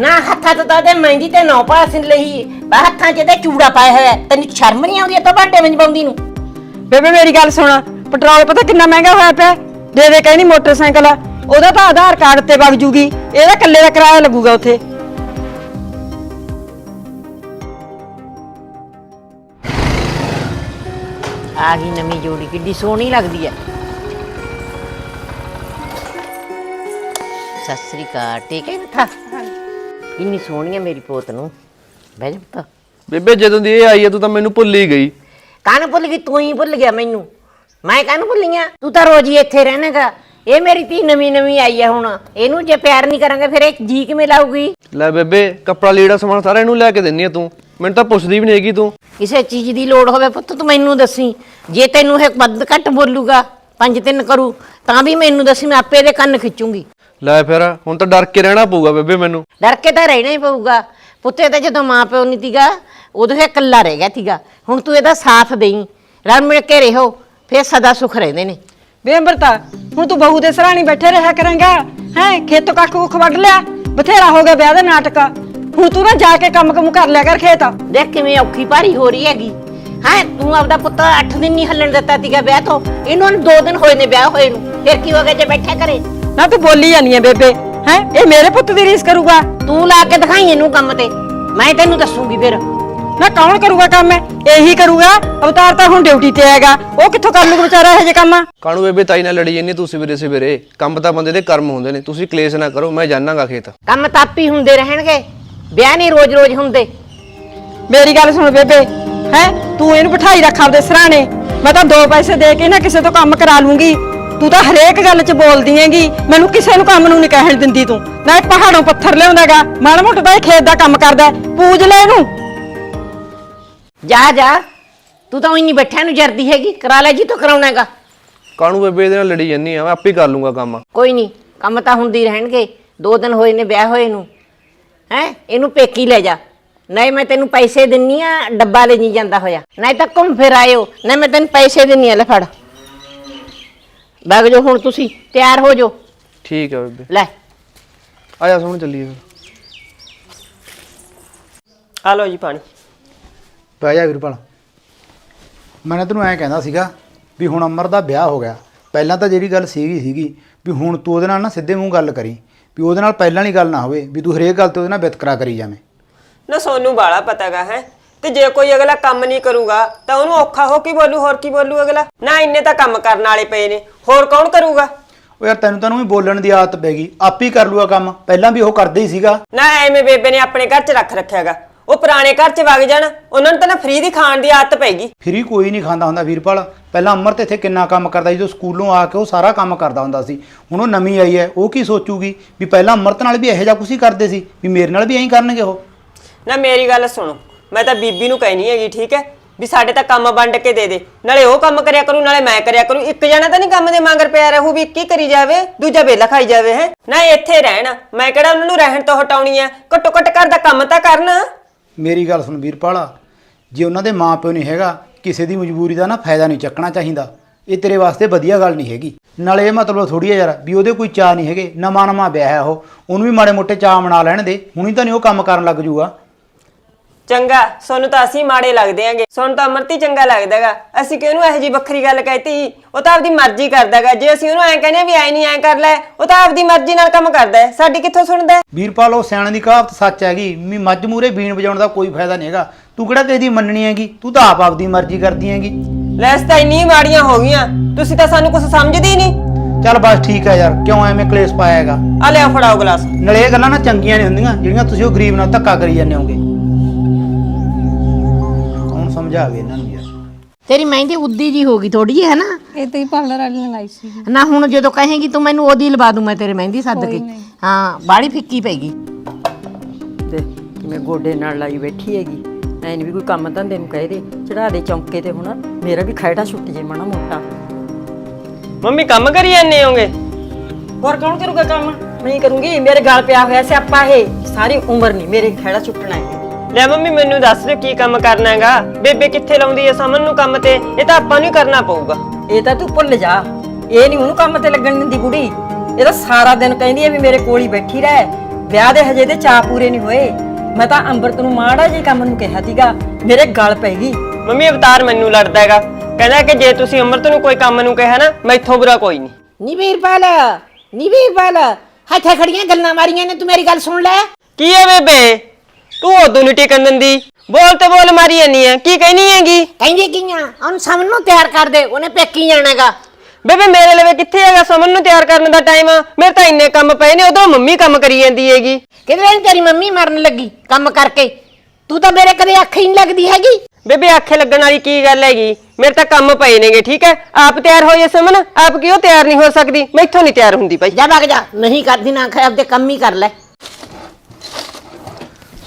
ਨਾ ਹੱਥਾਂ ਤੋਂ ਤਾਂ ਉਹਦੇ ਮਹਿੰਦੀ ਤੇ ਨੌ ਪਾਸਨ ਲਈ ਬਾ ਹੱਥਾਂ 'ਚ ਇਹਦੇ ਚੂੜਾ ਪਾਇਆ ਹੋਇਆ ਹੈ। ਤੈਨੂੰ ਸ਼ਰਮ ਨਹੀਂ ਆਉਂਦੀ ਤਾਂ ਬਾਟੇ ਵਿੱਚ ਪਾਉਂਦੀ ਨੂੰ? ਬੇਬੇ ਮੇਰੀ ਗੱਲ ਸੁਣ ਪੈਟਰੋਲ ਪਤਾ ਕਿੰਨਾ ਮਹਿੰਗਾ ਹੋਇਆ ਪਿਆ? ਦੇ ਦੇ ਕਹਿੰਦੀ ਮੋਟਰਸਾਈਕਲ ਆ। ਉਹਦਾ ਤਾਂ ਆਧਾਰ ਕਾਰਡ ਤੇ ਵਗ ਜੂਗੀ ਇਹਦਾ ਇਕੱਲੇ ਦਾ ਕਿਰਾਇਆ ਲੱਗੂਗਾ ਉੱਥੇ। ਆ ਗਈ ਨਵੀਂ ਜੋੜੀ ਕਿੱਡੀ ਸੋਹਣੀ ਲੱਗਦੀ ਹੈ ਸਤਿ ਸ੍ਰੀ ਅਕਾਲ ਠੀਕ ਹੈ ਨਾ ਇੰਨੀ ਸੋਹਣੀ ਹੈ ਮੇਰੀ ਪੋਤ ਨੂੰ। ਬਹਿ ਜਾ ਪੁੱਤ। ਬੇਬੇ ਜਦੋਂ ਦੀ ਇਹ ਆਈ ਹੈ ਤੂੰ ਤਾਂ ਮੈਨੂੰ ਭੁੱਲ ਹੀ ਗਈ। ਕਾਹਨੂੰ ਭੁੱਲ ਗਈ? ਤੂੰ ਹੀ ਭੁੱਲ ਗਿਆ ਮੈਨੂੰ। ਮੈਂ ਕਾਹਨੂੰ ਭੁੱਲੀਆਂ? ਤੂੰ ਤਾਂ ਰੋਜ਼ ਹੀ ਇੱਥੇ ਰਹਿਣਾਗਾ। ਇਹ ਮੇਰੀ ਧੀ ਨਵੀਂ ਨਵੀਂ ਆਈ ਹੈ ਹੁਣ। ਇਹਨੂੰ ਜੇ ਪਿਆਰ ਨਹੀਂ ਕਰਾਂਗੇ ਫਿਰ ਇਹ ਜੀ ਕਿਵੇਂ ਲਾਊਗੀ? ਲੈ ਬੇਬੇ ਕੱਪੜਾ ਲੀੜਾ ਸਮਾਨ ਸਾਰਾ ਇਹਨੂੰ ਲੈ ਕੇ ਦਿੰਨੀ ਆ ਤੂੰ। ਮੈਨੂੰ ਤਾਂ ਪੁੱਛਦੀ ਵੀ ਨਹੀਂ ਹੈਗੀ ਤੂੰ। ਕਿਸੇ ਚੀਜ਼ ਦੀ ਲੋੜ ਹੋਵੇ ਪੁੱਤ ਤੂੰ ਮੈਨੂੰ ਦੱਸੀ। ਜੇ ਤੈਨੂੰ ਇਹ ਵੱਧ ਘੱਟ ਬੋਲੂਗਾ ਪੰਜ ਤਿੰਨ ਕਰੂ ਤਾਂ ਵੀ ਮੈਨੂੰ ਦੱਸੀ ਮੈਂ ਆਪੇ ਦੇ ਕੰਨ ਖਿੱਚੂੰਗੀ। ਲੈ ਫਿਰ ਹੁਣ ਤਾਂ ਡਰ ਕੇ ਰਹਿਣਾ ਪਊਗਾ ਬੇਬੇ ਮੈਨੂੰ। ਡਰ ਕੇ ਤਾਂ ਰਹਿਣਾ ਹੀ ਪਊਗਾ। ਪੁੱਤੇ ਤਾਂ ਜਦੋਂ ਮਾਂ ਪਿਓ ਨਹੀਂ ਤੀਗਾ ਉਦੋਂ ਇਹ ਇਕੱਲਾ ਰਹਿ ਗਿਆ ਤੀਗਾ। ਹੁਣ ਤੂੰ ਇਹਦਾ ਸਾਥ ਦੇਈ ਰਲ ਮਿਲ ਕੇ ਰਹੋ ਫਿਰ ਸਦਾ ਸੁਖ ਰਹਿੰਦੇ ਨੇ। ਵੇ ਅੰਮ੍ਰਿਤਾ ਹੁਣ ਤੂੰ ਬਹੂ ਦੇ ਸਰਾਣੀ ਬੈਠੇ ਰਿਹਾ ਕਰੇਂਗਾ। ਹੈ ਖੇਤੋਂ ਕੱਖ ਕੁੱਖ ਵੱਢ ਲਿਆ ਬਥੇਰਾ ਹੋ ਗਿਆ ਵਿਆਹ ਦਾ ਨਾਟਕ। ਹੁਣ ਤੂੰ ਨਾ ਜਾ ਕੇ ਕੰਮ ਕੰਮ ਕਰ ਲਿਆ ਕਰ ਖੇਤ। ਦੇਖ ਕਿਵੇਂ ਔਖੀ ਭਾਰੀ ਹੋ ਰਹੀ ਹੈਗੀ। ਹਾਂ ਤੂੰ ਆਪਦਾ ਪੁੱਤ 8 ਦਿਨ ਨਹੀਂ ਹੱਲਣ ਦਿੱਤਾ ਤੀਗਾ ਵਿਆਹ ਤੋਂ। ਇਹਨੂੰ 2 ਦਿਨ ਹੋਏ ਨੇ ਵਿਆਹ ਹੋਏ ਨੂੰ। ਫਿਰ ਕੀ ਹੋ ਗਿਆ ਜੇ ਬੈਠਾ ਕਰੇ? ਨਾ ਤੂੰ ਬੋਲੀ ਜਾਨੀ ਹੈ ਬੇਬੇ ਹੈ? ਇਹ ਮੇਰੇ ਪੁੱਤ ਦੀ ਰੀਸ ਕਰੂਗਾ। ਤੂੰ ਲਾ ਕੇ ਦਿਖਾਈ ਇਹਨੂੰ ਕੰਮ ਤੇ। ਮੈਂ ਤੈਨੂੰ ਦੱਸੂਗੀ ਫਿਰ। ਨਾ ਕੌਣ ਕਰੂਗਾ ਕੰਮ? ਇਹੀ ਕਰੂਗਾ ਅਵਤਾਰ ਤਾਂ ਹੁਣ ਡਿਊਟੀ ਤੇ ਆਏਗਾ ਉਹ ਕਿੱਥੋਂ ਕਰ ਲੂਗਾ ਵਿਚਾਰਾ ਇਹ ਜੇ ਕੰਮ? ਕਾਣੂ ਬੇਬੇ ਤਾਈ ਨਾਲ ਲੜੀ ਜੰਨੀ ਤੂੰ ਸਵੇਰੇ ਸਵੇਰੇ। ਕੰਮ ਤਾਂ ਬੰਦੇ ਦੇ ਕਰਮ ਹੁੰਦੇ ਨੇ। ਤੁਸੀਂ ਕਲੇਸ਼ ਨਾ ਕਰੋ ਮੈਂ ਜਾਣਾਗਾ ਖੇਤ। ਕੰਮ ਤਾਪੀ ਹੁੰਦੇ ਰਹਿਣਗੇ। ਵਿਆਹ ਨਹੀਂ ਰੋਜ਼-ਰੋਜ਼ ਹੁੰਦੇ। ਮੇਰੀ ਗੱਲ ਸੁਣ ਬੇਬੇ ਹੈ? ਤੂੰ ਇਹਨੂੰ ਬਿਠਾਈ ਰੱਖ ਆਪਦੇ ਸਰਾਣੇ। ਮੈਂ ਤਾਂ ਦੋ ਪੈਸੇ ਦੇ ਕੇ ਨਾ ਕਿਸੇ ਤੋਂ ਕੰਮ ਕਰਾ ਲੂੰਗੀ। ਤੂੰ ਤਾਂ ਹਰੇਕ ਗੱਲ 'ਚ ਬੋਲਦੀ ਹੈਗੀ। ਮੈਨੂੰ ਕਿਸੇ ਨੂੰ ਕੰਮ ਨੂੰ ਨਹੀਂ ਕਹਿਣ ਦਿੰਦੀ ਤੂੰ। ਨਾ ਇਹ ਪਹਾੜੋਂ ਪੱਥਰ ਲਿਆਉਂਦਾਗਾ। ਮਾੜਾ ਮੋਟਾ ਤਾਂ ਇਹ ਖੇਤ ਦਾ ਕੰਮ ਕਰਦਾ ਹੈ। ਪੂਜ ਲੈ ਇਹਨੂੰ। ਜਾ ਜਾ। ਤੂੰ ਤਾਂ ਨਹੀਂ ਬੈਠਿਆ ਨੂੰ ਜਰਦੀ ਹੈਗੀ। ਕਰਾ ਲੈ ਜੀ ਤੂੰ ਕਰਾਉਣਾ ਹੈਗਾ ਕਾਣੂ ਬੇਬੇ ਇਹਦੇ ਨਾਲ ਲੜੀ ਜੰਨੀ ਆ? ਮੈਂ ਆਪੇ ਕਰ ਲੂੰਗਾ ਕੰਮ। ਕੋਈ ਨਹੀਂ। ਕੰਮ ਤਾਂ ਹੁੰਦੀ ਰਹਿਣਗੇ। ਦੋ ਦਿਨ ਹੋਏ ਨੇ ਵਿਆਹ ਹੋਏ ਨੂੰ। ਹੈ? ਇਹਨੂੰ ਪੇਕੀ ਲੈ ਜਾ। ਨਹੀਂ ਮੈਂ ਤੈਨੂੰ ਪੈਸੇ ਦਿੰਨੀ ਆ ਡੱਬਾ ਲੈ ਨਹੀਂ ਜਾਂਦਾ ਹੋਇਆ। ਨਹੀਂ ਤਾਂ ਘੁੰਮ ਫਿਰ ਆਇਓ। ਨਹੀਂ ਮੈਂ ਤੈਨੂੰ ਪੈਸੇ ਦਿੰਨੀ ਆ ਲੈ ਫੜ। ਬਗ ਜੋ ਹੁਣ ਤੁਸੀਂ ਤਿਆਰ ਹੋ ਜਾਓ। ਠੀਕ ਹੈ ਬੇਬੇ। ਲੈ। ਆ ਜਾ ਸੋਹਣ ਚੱਲੀਏ ਫਿਰ। ਆ ਲਓ ਜੀ ਪਾਣੀ। ਪੈ ਜਾ ਵੀਰਪਾਲ। ਮੈਂ ਨਾ ਤੈਨੂੰ ਐਂ ਕਹਿੰਦਾ ਸੀਗਾ ਵੀ ਹੁਣ ਅਮਰ ਦਾ ਵਿਆਹ ਹੋ ਗਿਆ। ਪਹਿਲਾਂ ਤਾਂ ਜਿਹੜੀ ਗੱਲ ਸੀਗੀ ਸੀਗੀ ਵੀ ਹੁਣ ਤੂੰ ਉਹਦੇ ਨਾਲ ਨਾ ਸਿੱਧੇ ਮੂੰਹ ਗੱਲ ਕਰੀ ਵੀ ਉਹਦੇ ਨਾਲ ਪਹਿਲਾਂ ਵਾਲੀ ਗੱਲ ਨਾ ਹੋਵੇ ਵੀ ਤੂੰ ਹਰੇਕ ਗੱਲ ਤੇ ਉਹਦੇ ਨਾਲ ਵਿਤਕਰਾ ਕਰੀ ਜਾਵੇਂ। ਨਾ ਸੋਨੂੰ ਬਾਲਾ ਪਤਾਗਾ ਹੈ। ਤੇ ਜੇ ਕੋਈ ਅਗਲਾ ਕੰਮ ਨਹੀਂ ਕਰੂਗਾ ਤਾਂ ਉਹਨੂੰ ਔਖਾ ਹੋ ਕੀ ਬੋਲੂ ਹੋਰ ਕੀ ਬੋਲੂ ਅਗਲਾ? ਨਾ ਇੰਨੇ ਤਾਂ ਕੰਮ ਕਰਨ ਵਾਲੇ ਪਏ ਨੇ ਹੋਰ ਕੌਣ ਕਰੂਗਾ? ਉਹ ਯਾਰ ਤੈਨੂੰ ਤਾਂ ਵੀ ਬੋਲਣ ਦੀ ਆਦਤ ਪੈ ਗਈ ਆਪ ਹੀ ਕਰ ਲੂਗਾ ਕੰਮ ਪਹਿਲਾਂ ਵੀ ਉਹ ਕਰਦਾ ਹੀ ਸੀਗਾ। ਨਾ ਐਵੇਂ ਬੇਬੇ ਨੇ ਆਪਣੇ ਘਰ 'ਚ ਰੱਖ ਰੱਖਿਆਗਾ ਉਹ ਪੁਰਾਣੇ ਘਰ 'ਚ ਵਗ ਜਾਣ ਉਹਨਾਂ ਨੂੰ ਤਾਂ ਨਾ ਫ੍ਰੀ ਦੀ ਖਾਣ ਦੀ ਆਦਤ ਪੈਗੀ ਫਰੀ ਕੋਈ ਨਹੀਂ ਖਾਂਦਾ ਹੁੰਦਾ ਵੀਰਪਾਲ ਪਹਿਲਾਂ ਅਮਰ ਤੇ ਇੱਥੇ ਕਿੰਨਾ ਕੰਮ ਕਰਦਾ ਸੀ ਜਦੋਂ ਸਕੂਲੋਂ ਆ ਕੇ ਉਹ ਸਾਰਾ ਕੰਮ ਕਰਦਾ ਹੁੰਦਾ ਸੀ ਹੁਣ ਉਹ ਨਵੀਂ ਆਈ ਹੈ ਉਹ ਕੀ ਸੋਚੂਗੀ ਵੀ ਪਹਿਲਾਂ ਅਮਰਤ ਨਾਲ ਵੀ ਇਹੋ ਜਿਹਾ ਕੁਛ ਹੀ ਕਰਦੇ ਸੀ ਵੀ ਮੇਰੇ ਨਾਲ ਵੀ ਐਂ ਹੀ ਕਰਨਗੇ ਉਹ। ਨਾ ਮੇਰੀ ਗੱਲ ਸੁਣੋ ਮੈਂ ਤਾਂ ਬੀਬੀ ਨੂੰ ਕਹਿਣੀ ਹੈਗੀ, ਠੀਕ ਹੈ? ਵੀ ਸਾਡੇ ਤਾਂ ਕੰਮ ਵੰਡ ਕੇ ਦੇ ਦੇ। ਨਾਲੇ ਉਹ ਕੰਮ ਕਰਿਆ ਕਰੂ, ਨਾਲੇ ਮੈਂ ਕਰਿਆ ਕਰੂ। ਇੱਕ ਜਣਾ ਤਾਂ ਨਹੀਂ ਕੰਮ ਦੇ ਮੰਗਰ ਪਿਆ ਰਹੂ ਵੀ ਕੀ ਕਰੀ ਜਾਵੇ, ਦੂਜਾ ਵੇਲਾ ਖਾਈ ਜਾਵੇ, ਹੈ? ਨਾ ਇੱਥੇ ਰਹਿਣ। ਮੈਂ ਕਿਹੜਾ ਉਹਨਾਂ ਨੂੰ ਰਹਿਣ ਤੋਂ ਹਟਾਉਣੀ ਆ? ਘੱਟੋ ਘੱਟ ਘਰ ਦਾ ਕੰਮ ਤਾਂ ਕਰਨ। ਮੇਰੀ ਗੱਲ ਸੁਣ ਵੀਰਪਾਲ, ਜੇ ਉਹਨਾਂ ਦੇ ਮਾਪਿਓ ਨਹੀਂ ਹੈਗਾ, ਕਿਸੇ ਦੀ ਮਜਬੂਰੀ ਦਾ ਨਾ ਫਾਇਦਾ ਨਹੀਂ ਚੱਕਣਾ ਚਾਹੀਦਾ। ਇਹ ਤੇਰੇ ਵਾਸਤੇ ਵਧੀਆ ਗੱਲ ਨਹੀਂ ਹੈਗੀ। ਨਾਲੇ ਇਹ ਮਤਲਬ ਥੋੜੀ ਆ ਯਾਰ, ਵੀ ਉਹਦੇ ਕੋਈ ਚਾਹ ਨਹੀਂ ਹੈਗੇ। ਨਵਾਂ ਨਵਾਂ ਵਿਆਹ ਹੈ ਉਹ। ਉਹਨੂੰ ਵੀ ਮਾੜੇ ਮੋਟੇ ਚਾਹ ਮਨਾ ਲੈਣ ਦੇ। ਹੁਣੀ ਤਾਂ ਨਹੀਂ ਉਹ ਕੰਮ ਕਰਨ ਲੱਗ ਜੂਗਾ। ਚੰਗਾ ਸੋਨੂੰ ਤਾਂ ਅਸੀਂ ਮਾੜੇ ਲੱਗਦੇ ਆਂਗੇ। ਸੋਨੂੰ ਤਾਂ ਅਮਰਤੀ ਚੰਗਾ ਲੱਗਦਾਗਾ। ਅਸੀਂ ਕਿ ਉਹਨੂੰ ਇਹੋ ਜੀ ਵੱਖਰੀ ਗੱਲ ਕਹਿਤੀ? ਉਹ ਤਾਂ ਆਪਦੀ ਮਰਜ਼ੀ ਕਰਦਾਗਾ। ਜੇ ਅਸੀਂ ਉਹਨੂੰ ਐਂ ਕਹਿੰਦੇ ਵੀ ਐ ਨਹੀਂ ਐਂ ਕਰ ਲੈ ਉਹ ਤਾਂ ਆਪਦੀ ਮਰਜ਼ੀ ਨਾਲ ਕੰਮ ਕਰਦਾ ਹੈ। ਸਾਡੀ ਕਿੱਥੋਂ ਸੁਣਦਾ ਹੈ? ਵੀਰਪਾਲ ਉਹ ਸਿਆਣੇ ਦੀ ਕਹਾਵਤ ਸੱਚ ਹੈਗੀ। ਵੀ ਮੱਝ ਮੂਰੇ ਬੀਣ ਵਜਾਉਣ ਦਾ ਕੋਈ ਫਾਇਦਾ ਨਹੀਂ ਹੈਗਾ। ਤੂੰ ਕਿਹੜਾ ਕਿਸੇ ਦੀ ਮੰਨਣੀ ਹੈਗੀ? ਤੂੰ ਤਾਂ ਆਪ ਆਪਦੀ ਮਰਜ਼ੀ ਕਰਦੀ ਹੈਗੀ। ਲੈਸ ਤਾਂ ਇੰਨੀ ਮਾੜੀਆਂ ਹੋ ਗਈਆਂ। ਤੁਸੀਂ ਤਾਂ ਸਾਨੂੰ ਕੁਝ ਸਮਝਦੇ ਹੀ ਨਹੀਂ ਚੱਲ ਬਸ ਠੀਕ ਹੈ ਯਾਰ। ਕਿਉਂ ਐਵੇਂ ਕਲੇਸ਼ ਪਾਇਆ ਹੈਗਾ? ਆ ਲਿਆ ਫੜਾਓ ਗਲਾਸ। ਨਾਲੇ ਇਹ ਗੱਲਾਂ ਨਾ ਚੰਗੀਆਂ ਨਹੀਂ ਹੁੰਦੀਆਂ ਜਿਹੜੀਆਂ ਤੁਸੀਂ ਉਹ ਗਰੀਬ ਨਾਲ ਧੱਕਾ ਕਰੀ ਜਾਂਦੇ ਹੋਗੇ ਸਮਝਾਵੇ ਇਹਨਾਂ ਨੂੰ ਯਾਰ। ਤੇਰੀ ਮਹਿੰਦੀ ਉੱਦੀ ਜੀ ਹੋ ਗਈ ਥੋੜੀ ਜੀ ਹੈ ਨਾ ਇਹ ਤੇ ਹੀ ਪਾਰਲਰ ਵਾਲੀ ਨੇ ਲਾਈ ਸੀ। ਨਾ ਹੁਣ ਜਦੋਂ ਕਹੇਗੀ ਤੂੰ ਮੈਨੂੰ ਉਹਦੀ ਲਵਾ ਦੂੰ ਮੈਂ ਤੇਰੇ ਮਹਿੰਦੀ ਸੱਦ ਕੇ। ਹਾਂ ਬਾੜੀ ਫਿੱਕੀ ਪੈਗੀ ਤੇ ਜਿਵੇਂ ਗੋਡੇ ਨਾਲ ਲਾਈ ਬੈਠੀ ਹੈਗੀ। ਐ ਨਹੀਂ ਵੀ ਕੋਈ ਕੰਮ ਧੰਦੇ ਨੂੰ ਕਹਿ ਦੇ। ਚੜਾ ਦੇ ਚੌਂਕੇ ਤੇ ਹੁਣ। ਮੇਰਾ ਵੀ ਖੈੜਾ ਛੁੱਟ ਜੇ ਮਾੜਾ ਮੋਟਾ। ਮੰਮੀ ਕੰਮ ਕਰੀ ਜਾਂਦੇ ਹੋਗੇ? ਹੋਰ ਕੌਣ ਕਰੂਗਾ ਕੰਮ? ਮੈਂ ਕਰੂੰਗੀ। ਮੇਰੇ ਗਲ ਪਿਆ ਹੋਇਆ ਸਿਆਪਾ ਇਹ। ਸਾਰੀ ਉਮਰ ਨਹੀਂ ਮੇਰੇ ਖੈੜਾ ਛੁੱਟਣਾ ਹੈ ਲੈ ਮੰਮੀ ਮੈਨੂੰ ਦੱਸ ਦਿਓ ਕੀ ਕੰਮ ਕਰਨਾ ਹੈਗਾ। ਬੇਬੇ ਕਿੱਥੇ ਲਾਉਂਦੀ ਹੈ ਸਮਨ ਨੂੰ ਕੰਮ ਤੇ। ਇਹ ਤਾਂ ਆਪਾਂ ਨੂੰ ਹੀ ਕਰਨਾ ਪਊਗਾ। ਇਹ ਤਾਂ ਤੂੰ ਭੁੱਲ ਜਾ। ਇਹ ਨਹੀਂ ਉਹਨੂੰ ਕੰਮ ਤੇ ਲੱਗਣ ਦਿੰਦੀ ਕੁੜੀ। ਇਹ ਤਾਂ ਸਾਰਾ ਦਿਨ ਕਹਿੰਦੀ ਹੈ ਵੀ ਮੇਰੇ ਕੋਲ ਹੀ ਬੈਠੀ ਰਹਿ। ਵਿਆਹ ਦੇ ਹਜੇ ਤੇ ਚਾਹ ਪੂਰੇ ਨਹੀਂ ਹੋਏ। ਮੈਂ ਤਾਂ ਅੰਮ੍ਰਿਤ ਨੂੰ ਮਾੜਾ ਜਿਹੀ ਕੰਮ ਨੂੰ ਕਿਹਾ ਸੀਗਾ। ਮੇਰੇ ਗਲ ਪੈ ਗਈ। ਮੰਮੀ ਅਵਤਾਰ ਮੈਨੂੰ ਲੜਦਾ ਹੈਗਾ। ਕਹਿੰਦਾ ਕਿ ਜੇ ਤੁਸੀਂ ਅੰਮ੍ਰਿਤ ਨੂੰ ਕੋਈ ਕੰਮ ਨੂੰ ਕਿਹਾ ਨਾ ਮੈਥੋਂ ਬੁਰਾ ਕੋਈ ਨਹੀਂ। ਨੀ ਵੀਰਪਾਲ ਨੀ ਵੀਰਪਾਲ। ਹੱਥੇ ਖੜੀਆਂ ਗੱਲਾਂ ਮਾਰੀਆਂ ਨੇ ਤੂੰ ਮੇਰੀ ਗੱਲ ਸੁਣ ਲੈ। ਕੀ ਹੈ ਬੇਬੇ? ਤੂੰ ਉਦੋਂ ਨਹੀਂ ਟਿਕਣ ਦਿੰਦੀ। ਬੋਲ ਤੇ ਬੋਲ ਮਾਰੀ ਜਾਨੀ ਆ। ਕੀ ਕਹਿਣੀ ਹੈਗੀ? ਕਹਿੰਦੀ ਕੀਆਂ ਉਹਨੂੰ ਸਮਨ ਨੂੰ ਤਿਆਰ ਕਰ ਦੇ। ਉਹਨੇ ਪੇਕੀ ਜਾਣਾਗਾ ਬੇਬੇ ਮੇਰੇ ਲਵੇ ਕਿੱਥੇ ਹੈਗਾ? ਸਮਨ ਨੂੰ ਤਿਆਰ ਕਰਨ ਦਾ ਟਾਈਮ ਮੇਰੇ ਤਾਂ ਇੰਨੇ ਕੰਮ ਪਏ ਨੇ ਉਧਰੋਂ ਮੰਮੀ ਕੰਮ ਕਰੀ ਜਾਂਦੀ ਹੈਗੀ। ਕਿਧਰੇ ਨੀ ਤੇਰੀ ਮੰਮੀ ਮਰਨ ਲੱਗੀ ਕੰਮ ਕਰਕੇ? ਤੂੰ ਤਾਂ ਮੇਰੇ ਕਦੇ ਅੱਖ ਹੀ ਨਹੀਂ ਲੱਗਦੀ ਹੈਗੀ। ਬੇਬੇ ਆਖੇ ਲੱਗਣ ਵਾਲੀ ਕੀ ਗੱਲ ਹੈਗੀ? ਮੇਰੇ ਤਾਂ ਕੰਮ ਪਏ ਨੇਗੇ ਠੀਕ ਹੈ? ਆਪ ਤਿਆਰ ਹੋ ਜੇ ਸਮਨ? ਆਪ ਕਿਉਂ ਤਿਆਰ ਨਹੀਂ ਹੋ ਸਕਦੀ? ਮੈਥੋਂ ਨਹੀਂ ਤਿਆਰ ਹੁੰਦੀ ਭਾਈ। ਜਾ ਵਗ ਜਾ। ਨਹੀਂ ਕਰਦੀ ਨਾ ਖੈ ਆਪਦੇ ਕੰਮ ਹੀ ਕਰ ਲੈ।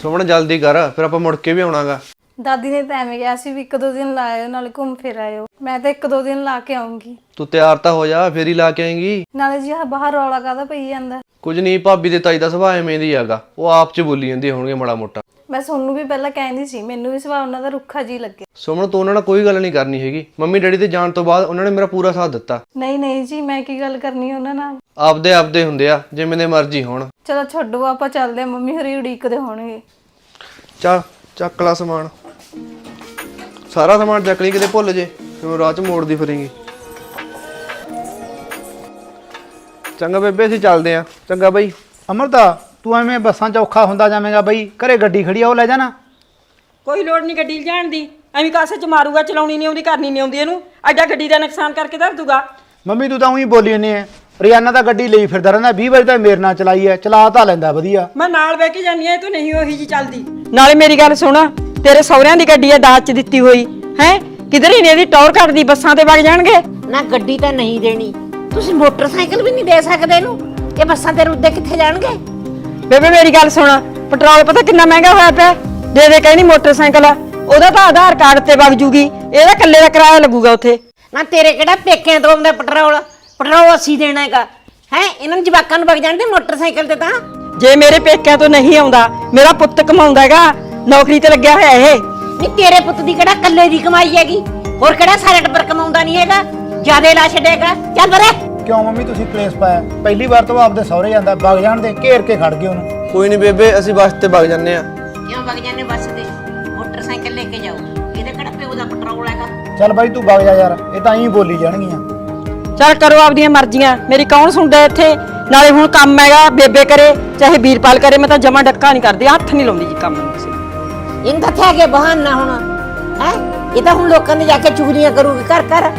ਸੁਮਨ ਜਲਦੀ ਕਰ ਫਿਰ ਆਪਾਂ ਮੁੜ ਕੇ ਵੀ ਆਉਣਾਗਾ। ਦਾਦੀ ਨੇ ਤਾਂ ਐਵੇਂ ਕਿਹਾ ਸੀ ਵੀ ਇੱਕ ਦੋ ਦਿਨ ਲਾਇਓ ਨਾਲੇ ਘੁੰਮ ਫਿਰ ਆਇਓ। ਮੈਂ ਤਾਂ ਇੱਕ ਦੋ ਦਿਨ ਲਾ ਕੇ ਆਉਂਗੀ। ਤੂੰ ਤਿਆਰ ਤਾਂ ਹੋ ਜਾ ਫੇਰ ਹੀ ਲਾ ਕੇ ਆਏਂਗੀ। ਨਾਲੇ ਜੀ ਆਹ ਬਾਹਰ ਰੌਲਾ ਕਾਹਦਾ ਪਈ ਜਾਂਦਾ? ਕੁਝ ਨਹੀਂ ਭਾਬੀ ਦੇ ਤਾਈ ਦਾ ਸੁਭਾਅ ਐਵੇਂ ਦੀ ਹੈਗਾ। ਉਹ ਆਪ ਚ ਬੋਲੀ ਜਾਂਦੇ ਹੋਣਗੇ ਮਾੜਾ ਮੋਟਾ। ਮੈਂ ਸੋਨੂੰ ਵੀ ਪਹਿਲਾਂ ਕਹਿੰਦੀ ਸੀ ਮੈਨੂੰ ਵੀ ਸੁਭਾਅ ਉਹਨਾਂ ਦਾ ਰੁੱਖਾ ਜੀ ਲੱਗੇ ਸੁਮਨ ਤੂੰ ਉਹਨਾਂ ਨਾਲ ਕੋਈ ਗੱਲ ਨਹੀਂ ਕਰਨੀ ਹੈਗੀ। ਮੰਮੀ ਡੈਡੀ ਦੇ ਜਾਣ ਤੋਂ ਬਾਅਦ ਉਹਨਾਂ ਨੇ ਮੇਰਾ ਪੂਰਾ ਸਾਥ ਦਿੱਤਾ। ਨਹੀਂ ਨਹੀਂ ਜੀ ਮੈਂ ਕੀ ਗੱਲ ਕਰਨੀ ਉਹਨਾਂ ਨਾਲ? ਆਪਦੇ ਆਪਦੇ ਹੁੰਦੇ ਆ ਜਿਵੇਂ ਦੇ ਮਰਜ਼ੀ ਹੋਣ। ਚਲੋ ਛੱਡੋ ਆਪਾਂ ਚੱਲਦੇ ਹਾਂ ਮੰਮੀ ਹਰੀ ਉਡੀਕਦੇ ਹੋਣਗੇ। ਚੱਲ ਚੱਕ ਲਾ ਸਮਾਨ। ਸਾਰਾ ਸਮਾਨ ਚੱਕ ਲਈ ਕਿਤੇ ਭੁੱਲ ਜੇ ਕਿਉਂ ਰਾਹ ਚ ਮੋੜਦੀ ਫਿਰੇਂਗੀ। ਚੰਗਾ ਬੇਬੇ ਅਸੀਂ ਚੱਲਦੇ ਆ। ਚੰਗਾ ਬਾਈ। ਅਮਰਤਾ ਤੂੰ ਐਵੇਂ ਬੱਸਾਂ 'ਚ ਔਖਾ ਹੁੰਦਾ ਜਾਵੇਂਗਾ ਬਈ। ਘਰੇ ਗੱਡੀ ਖੜੀ ਆ ਉਹ ਲੈ ਜਾਣਾ। ਕੋਈ ਲੋੜ ਨਹੀਂ ਗੱਡੀ ਲਿਜਾਣ ਦੀ। ਐਵੇਂ ਕਾਸੇ ਚ ਮਾਰੂਗਾ ਚਲਾਉਣੀ ਨਹੀਂ ਆਉਂਦੀ ਕਰਨੀ ਨਹੀਂ ਆਉਂਦੀ ਇਹਨੂੰ। ਐਡਾ ਗੱਡੀ ਦਾ ਨੁਕਸਾਨ ਕਰਕੇ ਧਰ ਦੂਗਾ। ਮੰਮੀ ਤੂੰ ਤਾਂ ਉਹੀ ਬੋਲੀ ਜਾਂਦੀ ਐ। ਰਿਆਨਾ ਤਾਂ ਗੱਡੀ ਲਈ ਫਿਰਦਾ ਰਹਿੰਦਾ 20 ਵਾਰੀ ਤਾਂ ਮੇਰੇ ਨਾਲ ਚਲਾਈ ਐ ਚਲਾ ਤਾਂ ਲੈਂਦਾ ਵਧੀਆ। ਮੈਂ ਨਾਲ ਬਹਿ ਕੇ ਜਾਨੀ ਆ ਤੂੰ ਨਹੀਂ ਉਹੀ ਜੀ ਚੱਲਦੀ। ਨਾਲੇ ਮੇਰੀ ਗੱਲ ਸੁਣ। ਤੇਰੇ ਸਹੁਰਿਆਂ ਦੀ ਗੱਡੀ ਆ ਦਾਜ ਚ ਦਿੱਤੀ ਹੋਈ ਹੈ? ਕਿਧਰ ਹੀ ਨਹੀਂ ਇਹਦੀ ਟੌਰ ਕੱਢਦੀ ਬੱਸਾਂ ਤੇ ਵਗ ਜਾਣਗੇ? ਨਾ ਗੱਡੀ ਤਾਂ ਨਹੀਂ ਦੇਣੀ। ਤੁਸੀਂ ਮੋਟਰਸਾਈਕਲ ਵੀ ਨਹੀਂ ਦੇ ਸਕਦੇ ਇਹਨੂੰ। ਇਹ ਬੱਸਾਂ ਤੇ ਰੁੱਦੇ ਕਿੱਥੇ ਜਾਣਗੇ? ਬੇਬੇ ਮੇਰੀ ਗੱਲ ਸੁਣ। ਪੈਟਰੋਲ ਪਤਾ ਕਿੰਨਾ ਮਹਿੰਗਾ ਹੋਇਆ ਪਿਆ? ਦੇ ਦੇ ਕਹਿੰਦੀ ਮੋਟਰਸਾਈਕਲ ਆ। ਉਹਦਾ ਤਾਂ ਆਧਾਰ ਕਾਰਡ ਤੇ ਵਗ ਜੂਗੀ। ਇਹਦਾ ਇਕੱਲੇ ਦਾ ਕਿਰਾਇਆ ਲੱਗੂਗਾ ਉੱਥੇ। ਨਾ ਤੇਰੇ ਕਿਹੜਾ ਪੇਕਿਆਂ ਤੋਂ ਆਉਂਦਾ ਪੈਟਰੋਲ? ਪੈਟਰੋਲ ਅਸੀਂ ਦੇਣਾ ਹੈਗਾ। ਹੈ? ਇਹਨਾਂ ਨੂੰ ਜਵਾਕਾਂ ਨੂੰ ਵਗ ਜਾਣਦੇ ਮੋਟਰਸਾਈਕਲ ਤੇ ਤਾਂ? ਜੇ ਮੇਰੇ ਪੇਕਿਆਂ ਤੋਂ ਨਹੀਂ ਆਉਂਦਾ ਮੇਰਾ ਪੁੱਤ ਕਮਾਉਂਦਾ ਹੈਗਾ। ਨੌਕਰੀ ਤੇ ਲੱਗਿਆ ਹੋਇਆ ਇਹ। ਨਹੀਂ ਤੇਰੇ ਪੁੱਤ ਦੀ ਕਿਹੜਾ ਕੱਲੇ ਦੀ ਕਮਾਈ ਹੈਗੀ? ਹੋਰ ਕਿਹੜਾ ਸਾਰਾ ਟੱਬਰ ਕਮਾਉਂਦਾ ਨਹੀਂ ਹੈਗਾ? ਜਿਆਦੇ ਲਾ ਛੱਡੇਗਾ ਚੱਲ ਬਰੇ। ਕਿਉਂ ਮੰਮੀ ਤੁਸੀਂ ਕਲੇਸ਼ ਪਾਇਆ? ਪਹਿਲੀ ਵਾਰ ਤਾਂ ਉਹ ਆਪਦੇ ਸਹੁਰੇ ਜਾਂਦਾ ਵਗ ਜਾਣ ਦੇ ਘੇਰ ਕੇ ਖੜ ਗਏ ਉਹਨੂੰ। ਕੋਈ ਨਹੀਂ ਬੇਬੇ ਅਸੀਂ ਬੱਸ ਤੇ ਵਗ ਜੰਨੇ ਆ ਕਿਉਂ ਵਗ ਜਾਂਦੇ ਬੱਸ ਤੇ? ਮੋਟਰਸਾਈਕਲ ਲੈ ਕੇ ਜਾਓ। ਇਹਦੇ ਕਿਹੜਾ ਪਿਓ ਦਾ ਪੈਟਰੋਲ ਹੈਗਾ? ਚੱਲ ਬਾਈ ਤੂੰ ਵਗ ਜਾ ਯਾਰ। ਇਹ ਤਾਂ ਐਂ ਬੋਲੀ ਜਾਣਗੀਆਂ। ਚੱਲ ਕਰੋ ਆਪਦੀਆਂ ਮਰਜ਼ੀਆਂ। ਮੇਰੀ ਕੌਣ ਸੁਣਦਾ ਇੱਥੇ? ਨਾਲੇ ਹੁਣ ਕੰਮ ਹੈਗਾ ਬੇਬੇ ਕਰੇ ਚਾਹੇ ਵੀਰਪਾਲ ਕਰੇ ਮੈਂ ਤਾਂ ਜਮਾ ਡੱਕਾ ਨਹੀਂ ਕਰਦੀ ਹੱਥ ਨਹੀਂ ਲਾਉਂਦੀ ਜੀ ਕੰਮ ਨੂੰ ਕਿਸੇ। ਇਹਨਾਂ ਦਾ ਥਿਆ ਕੇ ਬਹਾਨਾ ਹੁਣ। ਹੈ? ਇਹ ਤਾਂ ਹੁਣ ਲੋਕਾਂ ਦੇ ਜਾ ਕੇ ਚੁਗਲੀਆਂ ਕਰੂਗੀ। ਕਰ ਕਰ।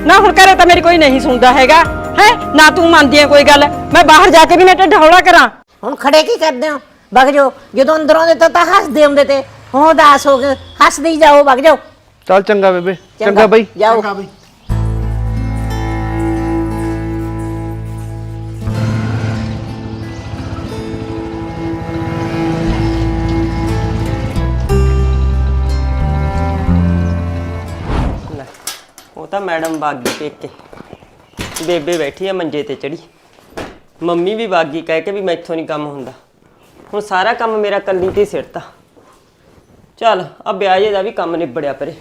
ਨਾ ਹੁਣ ਘਰੇ ਤਾਂ ਮੇਰੀ ਕੋਈ ਨਹੀਂ ਸੁਣਦਾ ਹੈਗਾ। ਹੈ? ਨਾ ਤੂੰ ਮੰਨਦੀ ਹੈ ਕੋਈ ਗੱਲ। ਮੈਂ ਬਾਹਰ ਜਾ ਕੇ ਵੀ ਨਾ ਢਿੱਡ ਹੌਲਾ ਕਰਾਂ। ਹੁਣ ਖੜੇ ਕੀ ਕਰਦੇ ਹੋ? ਵਗ ਜਾਓ। ਜਦੋਂ ਅੰਦਰੋਂ ਦੇ ਤਾਂ ਤਾਂ ਹੱਸਦੇ ਹੁੰਦੇ ਤੇ। ਹੁਣ ਉਦਾਸ ਹੋ ਗਏ ਹੱਸਦੇ ਹੀ ਜਾਓ ਵਗ ਜਾਓ। ਚੱਲ ਚੰਗਾ ਬੇਬੇ। ਚੰਗਾ ਬਾਈ। ਜਾਓ। ਉਹ ਤਾਂ ਮੈਡਮ ਬਾਗੀ ਪੇਕੇ। ਬੇਬੇ ਬੈਠੀ ਆ ਮੰਜੇ ਤੇ ਚੜੀ। ਮੰਮੀ ਵੀ ਬਾਗੀ ਕਹਿ ਕੇ ਵੀ ਮੈਥੋਂ ਨਹੀਂ ਕੰਮ ਹੁੰਦਾ। ਹੁਣ ਸਾਰਾ ਕੰਮ ਮੇਰਾ ਕੱਲੀ ਤੇ ਸਿਰਤਾ। ਚੱਲ ਆ ਵਿਆਹੇ ਦਾ ਵੀ ਕੰਮ ਨਿਬੜਿਆ ਪਰੇ।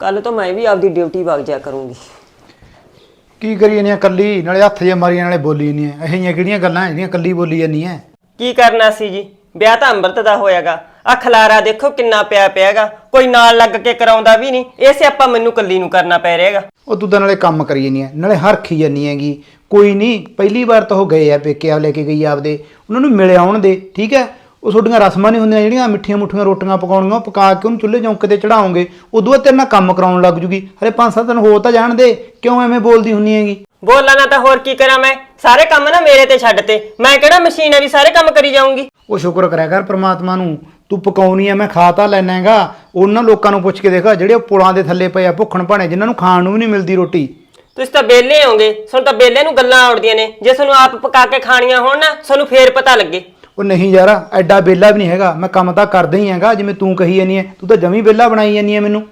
ਕੱਲ ਤੋਂ ਮੈਂ ਵੀ ਆਪਦੀ ਡਿਊਟੀ ਵਗ ਜਾ ਕਰੂੰਗੀ। ਕੀ ਕਰੀ ਜਾਂਦੀਆਂ ਕੱਲੀ? ਨਾਲੇ ਹੱਥ ਜੇ ਮਾਰੀ ਨਾਲੇ ਬੋਲੀ ਇਹ ਜਿਹੀਆਂ ਕਿਹੜੀਆਂ ਗੱਲਾਂ ਜਿਹੜੀਆਂ ਕੱਲੀ ਬੋਲੀ ਜਾਂਦੀਆਂ ਕੀ ਕਰਨਾ ਸੀ ਜੀ? ਵਿਆਹ ਤਾਂ ਅੰਮ੍ਰਿਤ ਦਾ ਹੋਇਆਗਾ। ਆ ਖਲਾਰਾ ਦੇਖੋ ਕਿੰਨਾ ਪਿਆ ਪਿਆਗਾ। ਕੋਈ ਨਾਲ ਲੱਗ ਕੇ ਕਰਾਉਂਦਾ ਵੀ ਨਹੀਂ ਇਹ ਸਿਆਪਾ ਮੈਨੂੰ ਕੱਲੀ ਨੂੰ ਕਰਨਾ ਪੈ ਰਿਹਾਗਾ। ਉਹ ਤੂੰ ਤਾਂ ਨਾਲੇ ਕੰਮ ਕਰੀ ਜਾਂਦੀ ਹੈ ਨਾਲੇ ਹਰਖੀ ਜਾਂਦੀ ਹੈਗੀ। ਕੋਈ ਨਹੀਂ ਪਹਿਲੀ ਵਾਰ ਤਾਂ ਉਹ ਗਏ ਆ ਪੇਕੇ ਆ ਲੈ ਕੇ ਗਈ ਆਪਦੇ। ਉਹਨਾਂ ਨੂੰ ਮਿਲ ਆਉਣ ਦੇ ਠੀਕ ਹੈ? ਉਹ ਤੁਹਾਡੀਆਂ ਰਸਮਾਂ ਨਹੀਂ ਹੁੰਦੀਆਂ ਜਿਹੜੀਆਂ ਮਿੱਠੀਆਂ ਮੁੱਠੀਆਂ ਰੋਟੀਆਂ ਪਕਾਉਣੀਆਂ ਉਹ ਪਕਾ ਕੇ ਉਹਨੂੰ ਚੁੱਲ੍ਹੇ ਚੌਂਕੇ ਤੇ ਚੜਾਉਂਗੇ ਉਦੋਂ ਬਾਅਦ ਤੇਰੇ ਨਾਲ ਕੰਮ ਕਰਾਉਣ ਲੱਗ ਜੂਗੀ। ਹਰੇ ਪੰਜ ਸੱਤ ਦਿਨ ਹੋ ਤਾਂ ਜਾਣ ਦੇ ਕਿਉਂ ਐਵੇਂ ਬੋਲਦੀ ਹੁੰਨੀ ਹੈਗੀ? ਬੋਲਾਂ ਨਾ ਤਾਂ ਹੋਰ ਕੀ ਕਰਾਂ ਮੈਂ? ਸਾਰੇ ਕੰਮ ਨਾ ਮੇਰੇ ਤੇ ਛੱਡ ਤੇ। ਮੈਂ ਕਿਹੜਾ ਮਸ਼ੀਨ ਹੈ ਵੀ ਸਾਰੇ ਕੰਮ ਕਰੀ ਜਾਊਂਗੀ? ਉਹ ਸ਼ੁਕਰ ਕਰਿਆ ਕਰ ਪ੍ਰਮਾਤਮਾ ਨੂੰ। ਤੂੰ ਪਕਾਉਣੀ ਐ ਮੈਂ ਖਾ ਤਾਂ ਲੈਣਾ ਹੈਗਾ ਉਹਨਾਂ ਲੋਕਾਂ ਨੂੰ ਪੁੱਛ ਕੇ ਦੇਖ ਜਿਹੜੇ ਉਹ ਪੁਲਾਂ ਦੇ ਥੱਲੇ ਪਏ ਆ ਭੁੱਖਣ ਭਾਣੇ ਜਿਨ੍ਹਾਂ ਨੂੰ ਖਾਣ ਨੂੰ ਵੀ ਨਹੀਂ ਮਿਲਦੀ ਰੋਟੀ। ਤੁਸੀਂ ਤਾਂ ਬੇਲੇ ਹੋਗੇ ਤੁਹਾਨੂੰ ਤਾਂ ਬੇਲੇ ਨੂੰ ਗੱਲਾਂ ਆਉੜਦੀਆਂ ਨੇ। ਜੇ ਤੁਹਾਨੂੰ ਆਪ ਪਕਾ ਕੇ ਖਾਣੀਆਂ ਹੋਣ ਨਾ ਤੁਹਾਨੂੰ ਫੇਰ ਪਤਾ ਲੱਗੇ। ਉਹ ਨਹੀਂ ਯਾਰ ਐਡਾ ਬੇਲਾ ਵੀ ਨਹੀਂ ਹੈਗਾ। ਮੈਂ ਕੰਮ ਤਾਂ ਕਰਦਾ ਹੀ ਹੈਗਾ ਜਿਵੇਂ ਤੂੰ ਕਹੀ ਜਾਨੀ ਐ। ਤੂੰ ਤਾਂ ਜਮੀ ਬੇਲਾ ਬਣਾਈ ਜਾਨੀ ਐ ਮੈਨੂੰ।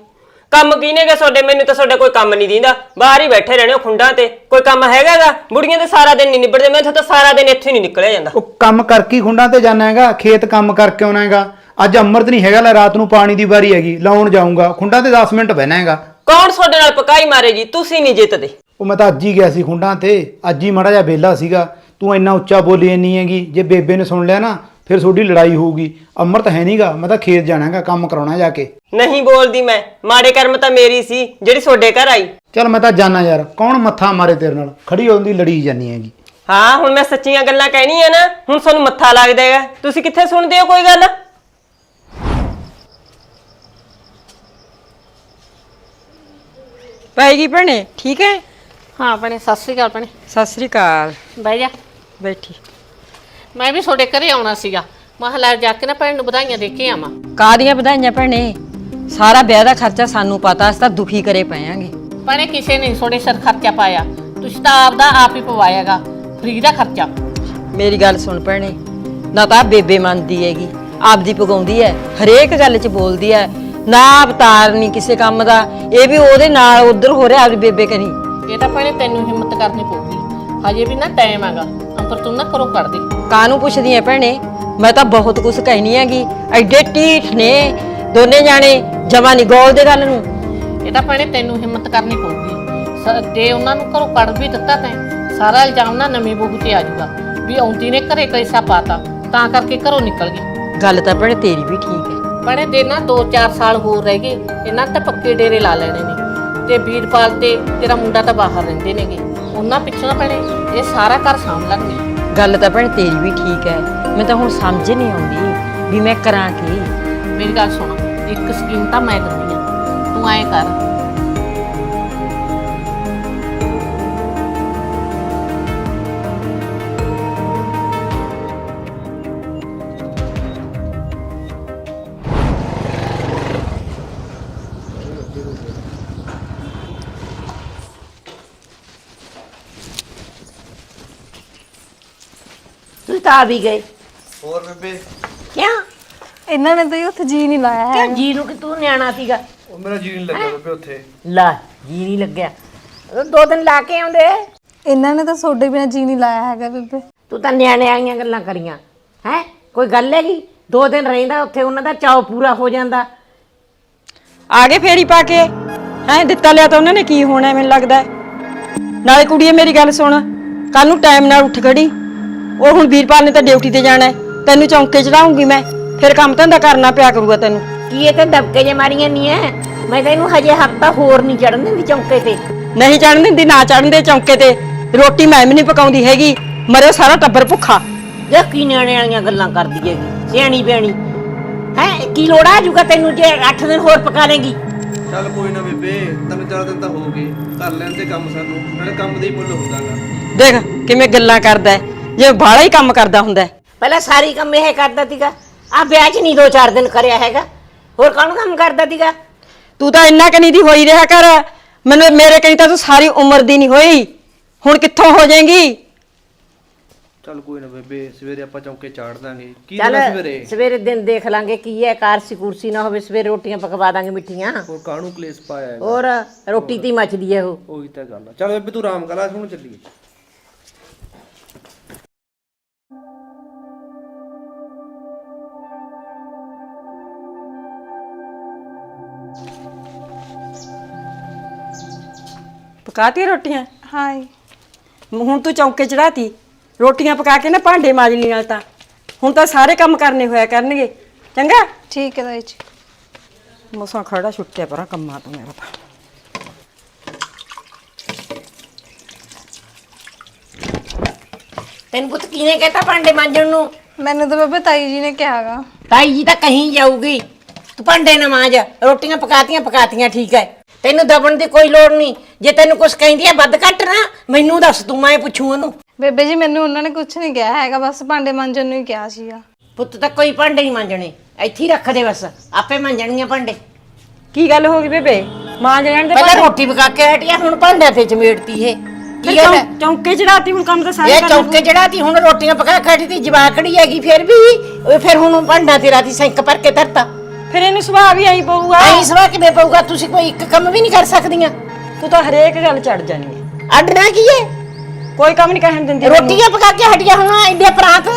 ਕੰਮ ਕੀਨੇਗਾ ਤੁਹਾਡੇ ਮੈਨੂੰ ਤਾਂ ਤੁਹਾਡਾ ਕੋਈ ਕੰਮ ਨਹੀਂ ਦਿੰਦਾ। ਬਾਹਰ ਹੀ ਬੈਠੇ ਰਹਿਣੇ ਹੋ ਖੁੰਡਾਂ ਤੇ। ਕੋਈ ਕੰਮ ਹੈਗਾਗਾ ਬੁੜੀਆਂ ਤੇ ਸਾਰਾ ਦਿਨ ਨਹੀਂ ਨਿਬੜਦੇ। ਮੈਂ ਤਾਂ ਸਾਰਾ ਦਿਨ ਇੱਥੇ ਨਹੀਂ ਨਿਕਲਿਆ ਜਾਂਦਾ। ਉਹ ਕੰਮ ਕਰਕੇ ਹੀ ਖੁੰਡਾਂ ਤੇ ਜਾਣਾ ਹੈਗਾ। ਖੇਤ ਕੰਮ ਕਰਕੇ ਆਉਣਾ ਹੈਗਾ। ਅੱਜ ਅੰਮ੍ਰਿਤ ਨਹੀਂ ਹੈਗਾ ਲੈ ਰਾਤ ਨੂੰ ਪਾਣੀ ਦੀ ਵਾਰੀ ਹੈਗੀ ਲਾਉਣ ਜਾਊਂਗਾ। ਖੁੰਡਾਂ ਤੇ 10 ਮਿੰਟ ਬਹਿਣਾ ਹੈਗਾ। ਕੌਣ ਤੁਹਾਡੇ ਨਾਲ ਪਕਾਈ ਮਾਰੇਗੀ? ਤੁਸੀਂ ਨਹੀਂ ਜਿੱਤਦੇ। ਉਹ ਮੈਂ ਤਾਂ ਅੱਜ ਹੀ ਗਿਆ ਸੀ ਖੁੰਡਾਂ ਤੇ। ਅੱਜ ਹੀ ਮਾੜਾ ਜਿਹਾ ਬੇਲਾ ਸੀਗਾ। ਤੂੰ ਇੰਨਾ ਉੱਚਾ ਬੋਲੀ ਇੰਨੀ ਹੈਗੀ। ਜੇ ਬੇਬੇ ਨੇ ਸੁਣ ਲਿਆ ਨਾ ਫਿਰ ਤੁਹਾਡੀ ਲੜਾਈ ਹੋਊਗੀ। ਅਮਰਤ ਹੈ ਨਹੀਂਗਾ ਮੈਂ ਤਾਂ ਖੇਤ ਜਾਣਾਗਾ ਕੰਮ ਕਰਾਉਣਾ ਜਾ ਕੇ। ਨਹੀਂ ਬੋਲਦੀ ਮੈਂ। ਮਾੜੇ ਕਰਮ ਤਾਂ ਮੇਰੀ ਸੀ ਜਿਹੜੀ ਤੁਹਾਡੇ ਘਰ ਆਈ। ਚੱਲ ਮੈਂ ਤਾਂ ਜਾਣਾ ਯਾਰ। ਕੌਣ ਮੱਥਾ ਮਾਰੇ ਤੇਰੇ ਨਾਲ? ਖੜੀ ਹੁੰਦੀ ਲੜੀ ਜਾਨੀ ਹੈਗੀ। ਹਾਂ ਹੁਣ ਮੈਂ ਸੱਚੀਆਂ ਗੱਲਾਂ ਕਹਿਣੀ ਆ ਨਾ ਹੁਣ ਤੁਹਾਨੂੰ ਮੱਥਾ ਲੱਗਦਾ ਹੈਗਾ। ਤੁਸੀਂ ਕਿੱਥੇ ਸੁਣਦੇ ਹੋ ਕੋਈ ਗੱਲ? ਪੈਗੀ ਭੈਣੇ ਠੀਕ ਹੈ? ਹਾਂ ਭੈਣੇ ਸਤਿ ਸ੍ਰੀ ਅਕਾਲ ਭੈਣੇ। ਸਤਿ ਸ੍ਰੀ ਅਕਾਲ। ਬਹਿ ਜਾ। ਬੈਠੀ। ਮੈਂ ਵੀ ਤੁਹਾਡੇ ਘਰੇ ਆਉਣਾ ਸੀਗਾ। ਮੈਂ ਕਿਹਾ ਲੈ ਜਾ ਕੇ ਨਾ ਭੈਣ ਨੂੰ ਵਧਾਈਆਂ ਦੇ ਕੇ ਆਵਾਂ। ਕਾਦੀਆਂ ਵਧਾਈਆਂ ਭੈਣੇ? ਸਾਰਾ ਵਿਆਹ ਦਾ ਖਰਚਾ ਸਾਨੂੰ ਪਤਾ ਅਸੀਂ ਤਾਂ ਦੁਖੀ ਕਰੇ ਪਏਾਂਗੇ ਭੈਣੇ ਕਿਸੇ ਨੇ ਤੁਹਾਡੇ ਸਿਰ ਖਰਚਾ ਪਾਇਆ। ਤੁਸੀਂ ਤਾਂ ਆਪਦਾ ਆਪ ਹੀ ਪਵਾਇਆਗਾ। ਫ੍ਰੀ ਦਾ ਖਰਚਾ। ਮੇਰੀ ਗੱਲ ਸੁਣ ਭੈਣੇ ਨਾ ਤਾਂ ਬੇਬੇ ਮੰਨਦੀ ਹੈਗੀ। ਆਪਦੀ ਪਗਾਉਂਦੀ ਹੈ ਹਰੇਕ ਗੱਲ 'ਚ ਬੋਲਦੀ ਹੈ। ਨਾ ਅਵਤਾਰ ਨਹੀਂ ਕਿਸੇ ਕੰਮ ਦਾ। ਇਹ ਵੀ ਉਹਦੇ ਨਾਲ ਉਧਰ ਹੋ ਰਿਹਾ ਆਪਦੀ ਬੇਬੇ ਕਰੀ। ਇਹ ਤਾਂ ਭੈਣੇ ਤੈਨੂੰ ਹਿੰਮਤ ਕਰਨੀ ਪਊਗੀ। ਹਜੇ ਵੀ ਨਾ ਟਾਈਮ ਹੈਗਾ। ਅੰਤਰ ਤੂੰ ਨਾ ਕਰੋ ਕੱਢ ਦੇ ਕਾਨੂੰ ਪੁੱਛਦੀ ਐ ਭੈਣੇ? ਮੈਂ ਤਾਂ ਬਹੁਤ ਕੁਝ ਕਹਿਣੀ ਹੈਗੀ। ਐਡੇ ਢੀਠ ਨੇ ਦੋਨੇ ਜਾਣੇ ਜਮਾ ਨਹੀਂ ਗੋਲਦੇ ਗੱਲ ਨੂੰ। ਇਹ ਤਾਂ ਭੈਣੇ ਤੈਨੂੰ ਹਿੰਮਤ ਕਰਨੀ ਪਊਗੀ। ਸ- ਜੇ ਉਹਨਾਂ ਨੂੰ ਘਰੋਂ ਕੱਢ ਵੀ ਦਿੱਤਾ ਤੈਂ ਸਾਰਾ ਇਲਜ਼ਾਮ ਨਾ ਨਵੀਂ ਬਹੂ ਤੇ ਆ ਜਾਊਗਾ। ਵੀ ਆਉਂਦੀ ਨੇ ਘਰੇ ਕਲੇਸਾ ਪਾਤਾ ਤਾਂ। ਕਰਕੇ ਘਰੋਂ ਨਿਕਲ ਗਈ। ਗੱਲ ਤਾਂ ਭੈਣੇ ਤੇਰੀ ਵੀ ਠੀਕ ਹੈ ਭੈਣੇ ਦੇ ਨਾ 2-4 ਸਾਲ ਹੋਰ ਰਹਿ ਗਏ ਇਹਨਾਂ ਤੇ ਪੱਕੇ ਡੇਰੇ ਲਾ ਲੈਣੇ ਨੇ। ਤੇ ਵੀਰਪਾਲ ਤੇ ਤੇਰਾ ਮੁੰਡਾ ਤਾਂ ਬਾਹਰ ਰਹਿੰਦੇ ਨੇਗੇ ਉਹਨਾਂ ਪਿੱਛੋਂ ਭੈਣੇ ਇਹ ਸਾਰਾ ਘਰ ਸਾਂਭ ਲੈਣਗੇ। ਗੱਲ ਤਾਂ ਭੈਣੇ ਤੇਰੀ ਵੀ ਠੀਕ ਹੈ ਮੈਂ ਤਾਂ ਹੁਣ ਸਮਝ ਨਹੀਂ ਆਉਂਦੀ ਵੀ ਮੈਂ ਕਰਾਂ ਕੀ। ਮੇਰੀ ਗੱਲ ਸੁਣ ਇੱਕ ਸਕੀਮ ਤਾਂ ਮੈਂ ਦਿੰਦੀ ਆ ਤੂੰ ਐਂ ਕਰ ਤਾਂ ਆ ਵੀ ਗਏ। ਹੋਰ ਬੇਬੇ? ਕਿਉਂ ਇਹਨਾਂ ਨੇ ਤਾਂ ਜੀ ਉੱਥੇ ਜੀ ਨਹੀਂ ਲਾਇਆ ਹੈ। ਕਿਉਂ ਜੀ ਨੂੰ ਕਿ ਤੂੰ ਨਿਆਣਾ ਸੀਗਾ? ਉਹ ਮੇਰਾ ਜੀ ਨਹੀਂ ਲੱਗਾ ਬੇਬੇ ਉੱਥੇ। ਲਾ ਜੀ ਨਹੀਂ ਲੱਗਿਆ। ਦੋ ਦਿਨ ਲਾ ਕੇ ਆਉਂਦੇ। ਇਹਨਾਂ ਨੇ ਤਾਂ ਤੁਹਾਡੇ ਬਿਨਾਂ ਜੀ ਨਹੀਂ ਲਾਇਆ ਹੈਗਾ ਬੇਬੇ। ਤੂੰ ਤਾਂ ਨਿਆਣੇ ਆਈਆਂ ਗੱਲਾਂ ਕਰੀਆਂ। ਹੈ? ਕੋਈ ਗੱਲ ਹੈਗੀ? ਦੋ ਦਿਨ ਰਹਿੰਦਾ ਉੱਥੇ ਉਹਨਾਂ ਦਾ ਚਾਅ ਪੂਰਾ ਹੋ ਜਾਂਦਾ। ਆ ਗਏ ਫੇਰੀ ਪਾ ਕੇ। ਹੈ ਦਿੱਤਾ ਲਿਆ ਤਾਂ ਉਹਨਾਂ ਨੇ ਕੀ ਹੋਣਾ ਮੈਨੂੰ ਲੱਗਦਾ ਹੈ। ਨਾਲੇ ਕੁੜੀਏ ਮੇਰੀ ਗੱਲ ਸੁਣ। ਕੱਲ ਨੂੰ ਟਾਈਮ ਨਾਲ ਉੱਠ ਖੜੀ। ਉਹ ਹੁਣ ਵੀਰਪਾਲ ਨੇ ਤਾਂ ਡਿਊਟੀ ਤੇ ਜਾਣਾ ਹੈ। ਤੈਨੂੰ ਚੌਂਕੇ ਚੜਾਉਂਗੀ ਮੈਂ। ਫਿਰ ਕੰਮ ਧੰਦਾ ਕਰਨਾ ਪਿਆ ਕਰੂਗਾ ਤੈਨੂੰ। ਕੀ ਇਹ ਤੇ ਦਬਕੇ ਜੇ ਮਾਰੀਆਂ ਨਹੀਂ ਐ? ਮੈਂ ਤਾਂ ਇਹਨੂੰ ਹਜੇ ਹਫਤਾ ਹੋਰ ਨਹੀਂ ਚੜਨ ਦਿੰਦੀ ਚੌਂਕੇ ਤੇ। ਨਹੀਂ ਚੜਨ ਦਿੰਦੀ ਨਾ ਚੜਨ ਦੇ ਚੌਂਕੇ ਤੇ। ਰੋਟੀ ਮੈਂ ਵੀ ਨਹੀਂ ਪਕਾਉਂਦੀ ਹੈਗੀ। ਮਰੇ ਸਾਰਾ ਟੱਬਰ ਭੁੱਖਾ। ਜੇ ਕੀ ਨਿਆਣੇ ਵਾਲੀਆਂ ਗੱਲਾਂ ਕਰਦੀ ਹੈਗੀ। ਸਿਆਣੀ ਬਿਆਣੀ। ਹੈ ਕੀ ਲੋੜ ਆ ਜੂਗਾ ਤੈਨੂੰ ਜੇ 8 ਦਿਨ ਹੋਰ ਪਕਾ ਲੇਗੀ? ਚੱਲ ਕੋਈ ਨਾ ਬੇਬੇ ਤਿੰਨ ਚਾਰ ਦਿਨ ਤਾਂ ਹੋ ਗਏ। ਕਰ ਲੈਣ ਦੇ ਕੰਮ ਸਾਨੂੰ ਨਾਲੇ ਕੰਮ ਦੇ ਹੀ ਮੁੱਲ ਹੁੰਦਾਗਾ ਦੇਖ ਕਿਵੇਂ ਗੱਲਾਂ ਕਰਦਾ ਹੈ, ਜਿਵੇਂ ਬਾਹਲਾ ਹੀ ਕੰਮ ਕਰਦਾ ਹੁੰਦਾ ਹੈ। ਪਹਿਲਾਂ ਸਾਰੀ ਕੰਮ ਇਹ ਕਰਦਾ ਸੀਗਾ। ਆ ਵਿਆਹ 'ਚ ਨਹੀਂ ਦੋ ਚਾਰ ਦਿਨ ਕਰਿਆ ਹੈਗਾ। ਹੋਰ ਕੌਣ ਕੰਮ ਕਰਦਾ ਸੀਗਾ? ਤੂੰ ਤਾਂ ਇੰਨਾ ਕਨੀ ਦੀ ਹੋਈ ਰਿਹਾ ਕਰ। ਮੈਨੂੰ ਮੇਰੇ ਕਨੀ ਤਾਂ ਤੂੰ ਸਾਰੀ ਉਮਰ ਦੀ ਨਹੀਂ ਹੋਈ। ਹੁਣ ਕਿੱਥੋਂ ਹੋ ਜਾਏਗੀ? ਚੱਲ ਕੋਈ ਨਾ ਬੇਬੇ ਸਵੇਰੇ ਆਪਾਂ ਚੌਂਕੇ ਚਾੜ ਦਾਂਗੇ। ਕੀ ਚੱਲ ਦੇਣਾ ਸਵੇਰੇ? ਸਵੇਰੇ ਦਿਨ ਦੇਖ ਲਾਂਗੇ ਕੀ ਹੈ ਕਾਰਸੀ ਕੁਰਸੀ ਨਾ ਹੋਵੇ ਸਵੇਰੇ ਰੋਟੀਆਂ ਪਕਵਾ ਦਾਂਗੇ ਮਿੱਠੀਆਂ। ਹੋਰ ਕਾਹਨੂੰ ਕਲੇਸ਼ ਪਾਇਆ ਹੈ ਹੋਰ ਰੋਟੀ ਤੀ ਮੱਚਦੀ ਹੈ ਉਹ। ਉਹੀ ਤਾਂ ਗੱਲ ਆ। ਚੱਲ ਬੇਬੇ ਤੂੰ ਆਰਾਮ ਕਰ ਲੈ ਹੁਣ ਚੱਲੀਏ। ਪਕਾਤੀ ਰੋਟੀਆਂ? ਹਾਂ। ਹੁਣ ਤੂੰ ਚੌਂਕੇ ਚੜਾਤੀ ਰੋਟੀਆਂ ਪਕਾ ਕੇ ਨਾ ਭਾਂਡੇ ਮਾਜ ਲਈ ਨਾਲ ਤਾਂ। ਹੁਣ ਤਾਂ ਸਾਰੇ ਕੰਮ ਕਰਨੇ ਹੋਇਆ ਕਰਨਗੇ। ਚੰਗਾ? ਠੀਕ ਹੈ ਤਾਈ ਜੀ। ਮਸਾਂ ਖੜਾ ਛੁੱਟਿਆ ਪਰਾਂ ਕੰਮਾਂ ਤੋਂ ਮੇਰਾ ਤਾਂ। ਤੈਨੂੰ ਪੁੱਤ ਕਿਹਨੇ ਕਹਿਤਾ ਭਾਂਡੇ ਮਾਂਜਣ ਨੂੰ? ਮੈਨੂੰ ਤਾਂ ਬੇਬੇ ਤਾਈ ਜੀ ਨੇ ਕਿਹਾਗਾ। ਤਾਈ ਜੀ ਤਾਂ ਕਹੀਂ ਜਾਊਗੀ। ਤੂੰ ਭਾਂਡੇ ਨਾ ਮਾਂਜ। ਰੋਟੀਆਂ ਪਕਾਤੀਆਂ ਪਕਾਤੀਆਂ ਠੀਕ ਹੈ। ਤੈਨੂੰ ਦਬਣ ਦੀ ਕੋਈ ਲੋੜ ਨਹੀਂ। ਜੇ ਤੈਨੂੰ ਕੁਝ ਕਹਿੰਦੀ ਆ ਵੱਧ ਘੱਟ ਨਾ ਮੈਨੂੰ ਦੱਸ ਤੂੰ ਮੈਂ ਪੁੱਛੂ ਉਹਨੂੰ। ਬੇਬੇ ਜੀ ਮੈਨੂੰ ਉਹਨਾਂ ਨੇ ਕੁਝ ਨਹੀਂ ਕਿਹਾ ਹੈਗਾ ਬਸ ਭਾਂਡੇ ਮਾਂਜਣ ਨੂੰ ਹੀ ਕਿਹਾ ਸੀਗਾ। ਪੁੱਤ ਤਾਂ ਕੋਈ ਭਾਂਡੇ ਨਹੀਂ ਮਾਂਜਣੇ। ਇੱਥੇ ਹੀ ਰੱਖ ਦੇ ਬਸ ਆਪੇ ਮਾਂਜਣਗੀਆਂ ਭਾਂਡੇ। ਕੀ ਗੱਲ ਹੋ ਗਈ ਬੇਬੇ? ਮਾਂ ਜਾਣ ਦੇ ਪਹਿਲਾਂ ਰੋਟੀ ਪਕਾ ਕੇ ਹਟਿਆ ਹੁਣ ਭਾਂਡਿਆਂ ਤੇ ਚਮੇੜਤੀ ਇਹ। ਕੀ ਗੱਲ ਹੈ ਚੌਂਕੇ ਚੜਾਤੀ ਹੁਣ ਕੰਮ ਤਾਂ ਸਾਰੇ ਇਹ ਚੌਕੇ ਚੜਾਤੀ ਹੁਣ ਰੋਟੀਆਂ ਪਕਾ ਕੇ ਹਟੀ ਤੀ ਜਵਾਕੜੀ ਹੈਗੀ ਫਿਰ ਵੀ। ਉਹ ਫਿਰ ਹੁਣ ਭਾਂਡਿਆਂ ਤੇ ਰਾਤੀ ਸਿੰਕ ਭਰ ਕੇ ਧਰਤਾ। ਫਿਰ ਇਹਨੂੰ ਸੁਭਾਅ ਵੀ ਆਈ ਪਊਗਾ। ਐਂ ਸਵਾ ਕਿਵੇਂ ਪਊਗਾ? ਤੁਸੀਂ ਕੋਈ ਇੱਕ ਕੰਮ ਵੀ ਨਹੀਂ ਕਰ ਸਕਦੀਆਂ। ਤੂੰ ਤਾਂ ਹਰੇਕ ਗੱਲ ਚੜ ਜਾਣੀ ਹੈ ਅੱਡਣਾ ਕੀ ਹੈ ਕੋਈ ਕੰਮ ਨਹੀਂ ਕਹਿਣ ਦਿੰਦੀ ਮੈਨੂੰ। ਰੋਟੀਆਂ ਪਕਾ ਕੇ ਹਟਿਆ ਹੁਣ ਇੰਨੇ ਪ੍ਰਾਂਤ।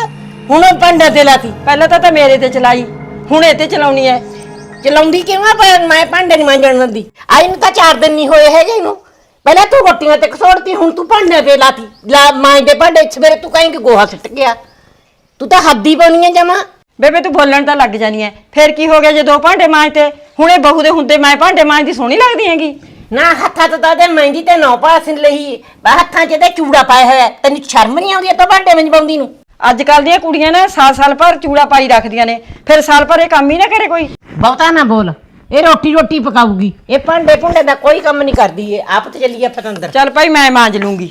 ਹੁਣ ਭਾਂਡਿਆਂ ਤੇ ਲਾਤੀ। ਪਹਿਲਾਂ ਤਾਂ ਤਾਂ ਮੇਰੇ ਤੇ ਚਲਾਈ ਹੁਣ ਇਹ ਤੇ ਚਲਾਉਣੀ ਹੈ ਚਲਾਉਂਦੀ ਕਿਉਂ ਆ? ਪਰ ਮੈਂ ਭਾਂਡੇ ਨਹੀਂ ਮਾਂਜਣ ਦਿੰਦੀ। ਆਈ ਨੂੰ ਤਾਂ 4 ਦਿਨ ਨਹੀਂ ਹੋਏ ਹੈਗੇ ਇਹਨੂੰ। ਪਹਿਲਾਂ ਤੂੰ ਰੋਟੀਆਂ ਤੇ ਕਸੋੜਤੀ ਹੁਣ ਤੂੰ ਭਾਂਡੇ ਤੇ ਲਾਤੀ। ਲਾ ਮਾਂ ਦੇ ਭਾਂਡੇ ਸਵੇਰੇ ਤੂੰ ਕਹੀਂ ਕਿ ਗੋਹਾ ਸਿੱਟ ਗਿਆ। ਤੂੰ ਤਾਂ ਹੱਦੀ ਬਣੀ ਹੈ ਜਮਾ। ਬੇਬੇ ਤੂੰ ਬੋਲਣ ਤਾਂ ਲੱਗ ਜਾਨੀ ਐ। ਫਿਰ ਕੀ ਹੋ ਗਿਆ ਜੇ ਦੋ ਭਾਂਡੇ ਮਾਂਜਤੇ? ਹੁਣੇ ਬਹੂ ਦੇ ਹੁੰਦੇ ਮੈਂ ਭਾਂਡੇ ਮਾਂਜਦੀ ਸੋਹਣੀ ਲੱਗਦੀ ਹੈਗੀ। ਨਾ ਹੱਥਾਂ ਤੋਂ ਤਾਂ ਦੇ ਮਹਿੰਦੀ ਤੇ ਨੌ ਪਾਸਨ ਲਈ। ਬਾ ਹੱਥਾਂ 'ਚ ਤੇ ਚੂੜਾ ਪਾਇਆ ਹੋਇਆ। ਹੈ। ਤੈਨੂੰ ਸ਼ਰਮ ਨਹੀਂ ਆਉਂਦੀ ਤਾਂ ਭਾਂਡੇ ਮੰਜਵਾਉਂਦੀ ਨੂੰ? ਅੱਜ ਕੱਲ ਦੀਆਂ ਕੁੜੀਆਂ ਨਾ ਸਾਲ ਸਾਲ ਭਰ ਚੂੜਾ ਪਾਈ ਰੱਖਦੀਆਂ ਨੇ। ਫਿਰ ਸਾਲ ਭਰ ਇਹ ਕੰਮ ਹੀ ਨਾ ਕਰੇ ਕੋਈ। ਬਹੁਤਾ ਨਾ ਬੋਲ। ਇਹ ਰੋਟੀ ਰੋਟੀ ਪਕਾਊਗੀ। ਇਹ ਭਾਂਡੇ ਭੁੰਡੇ ਦਾ ਕੋਈ ਕੰਮ ਨਹੀਂ ਕਰਦੀ ਇਹ। ਆਪ ਤੇ ਚੱਲੀ ਆ ਪਤੰਦਰ। ਚੱਲ ਭਾਈ ਮੈਂ ਮਾਂਜ ਲੂੰਗੀ।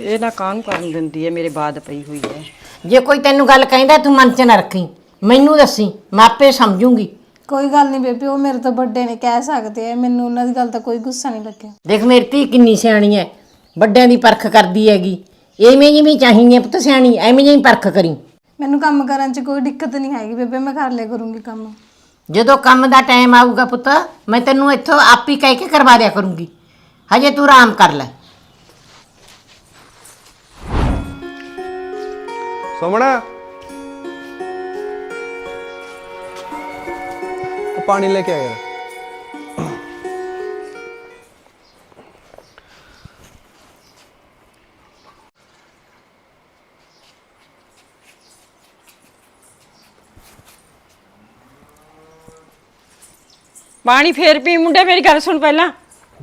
ਇਹ ਨਾ ਕਾਹਨੂੰ ਕਰਨ ਦਿੰਦੀ ਹੈ? ਮੇਰੇ ਬਾਦ ਪਈ ਹੋਈ ਹੈ। ਜੇ ਕੋਈ ਤੈਨੂੰ ਗੱਲ ਕਹਿੰਦਾ ਤੂੰ ਮਨ 'ਚ ਨਾ ਰੱਖੀ। ਮੈਨੂੰ ਦੱਸੀ। ਮੈਂ ਆਪੇ ਸਮਝੂੰਗੀ। ਕੋਈ ਗੱਲ ਨਹੀਂ ਬੇਬੇ ਉਹ ਮੇਰੇ ਤੋਂ ਵੱਡੇ ਨੇ ਕਹਿ ਸਕਦੇ ਆ ਮੈਨੂੰ ਉਹਨਾਂ ਦੀ ਗੱਲ ਦਾ ਕੋਈ ਗੁੱਸਾ ਨਹੀਂ ਲੱਗਿਆ। ਦੇਖ ਮੇਰੀ ਧੀ ਕਿੰਨੀ ਸਿਆਣੀ ਹੈ ਵੱਡਿਆਂ ਦੀ ਪਰਖ ਕਰਦੀ ਹੈਗੀ ਐਵੇਂ ਜਿਵੇਂ ਚਾਹੀਦੀ ਹੈ ਪੁੱਤ ਸਿਆਣੀ ਐਵੇਂ ਜਿਵੇਂ ਪਰਖ ਕਰੀ। ਮੈਨੂੰ ਕੰਮ ਕਰਨ 'ਚ ਕੋਈ ਦਿੱਕਤ ਨਹੀਂ ਹੈਗੀ ਬੇਬੇ ਮੈਂ ਕਰ ਲਿਆ ਕਰੂੰਗੀ ਕੰਮ। ਜਦੋਂ ਕੰਮ ਦਾ ਟਾਈਮ ਆਊਗਾ ਪੁੱਤ ਮੈਂ ਤੈਨੂੰ ਇੱਥੋਂ ਆਪ ਹੀ ਕਹਿ ਕੇ ਕਰਵਾ ਦਿਆ ਕਰੂੰਗੀ। ਹਜੇ ਤੂੰ ਆਰਾਮ ਕਰ ਲੈ। ਸੁਮਣਾ ਉਹ ਪਾਣੀ ਲੈ ਕੇ ਆ ਯਾਰ ਪਾਣੀ ਫੇਰ ਪੀ। ਮੁੰਡੇ ਮੇਰੀ ਗੱਲ ਸੁਣ ਪਹਿਲਾਂ।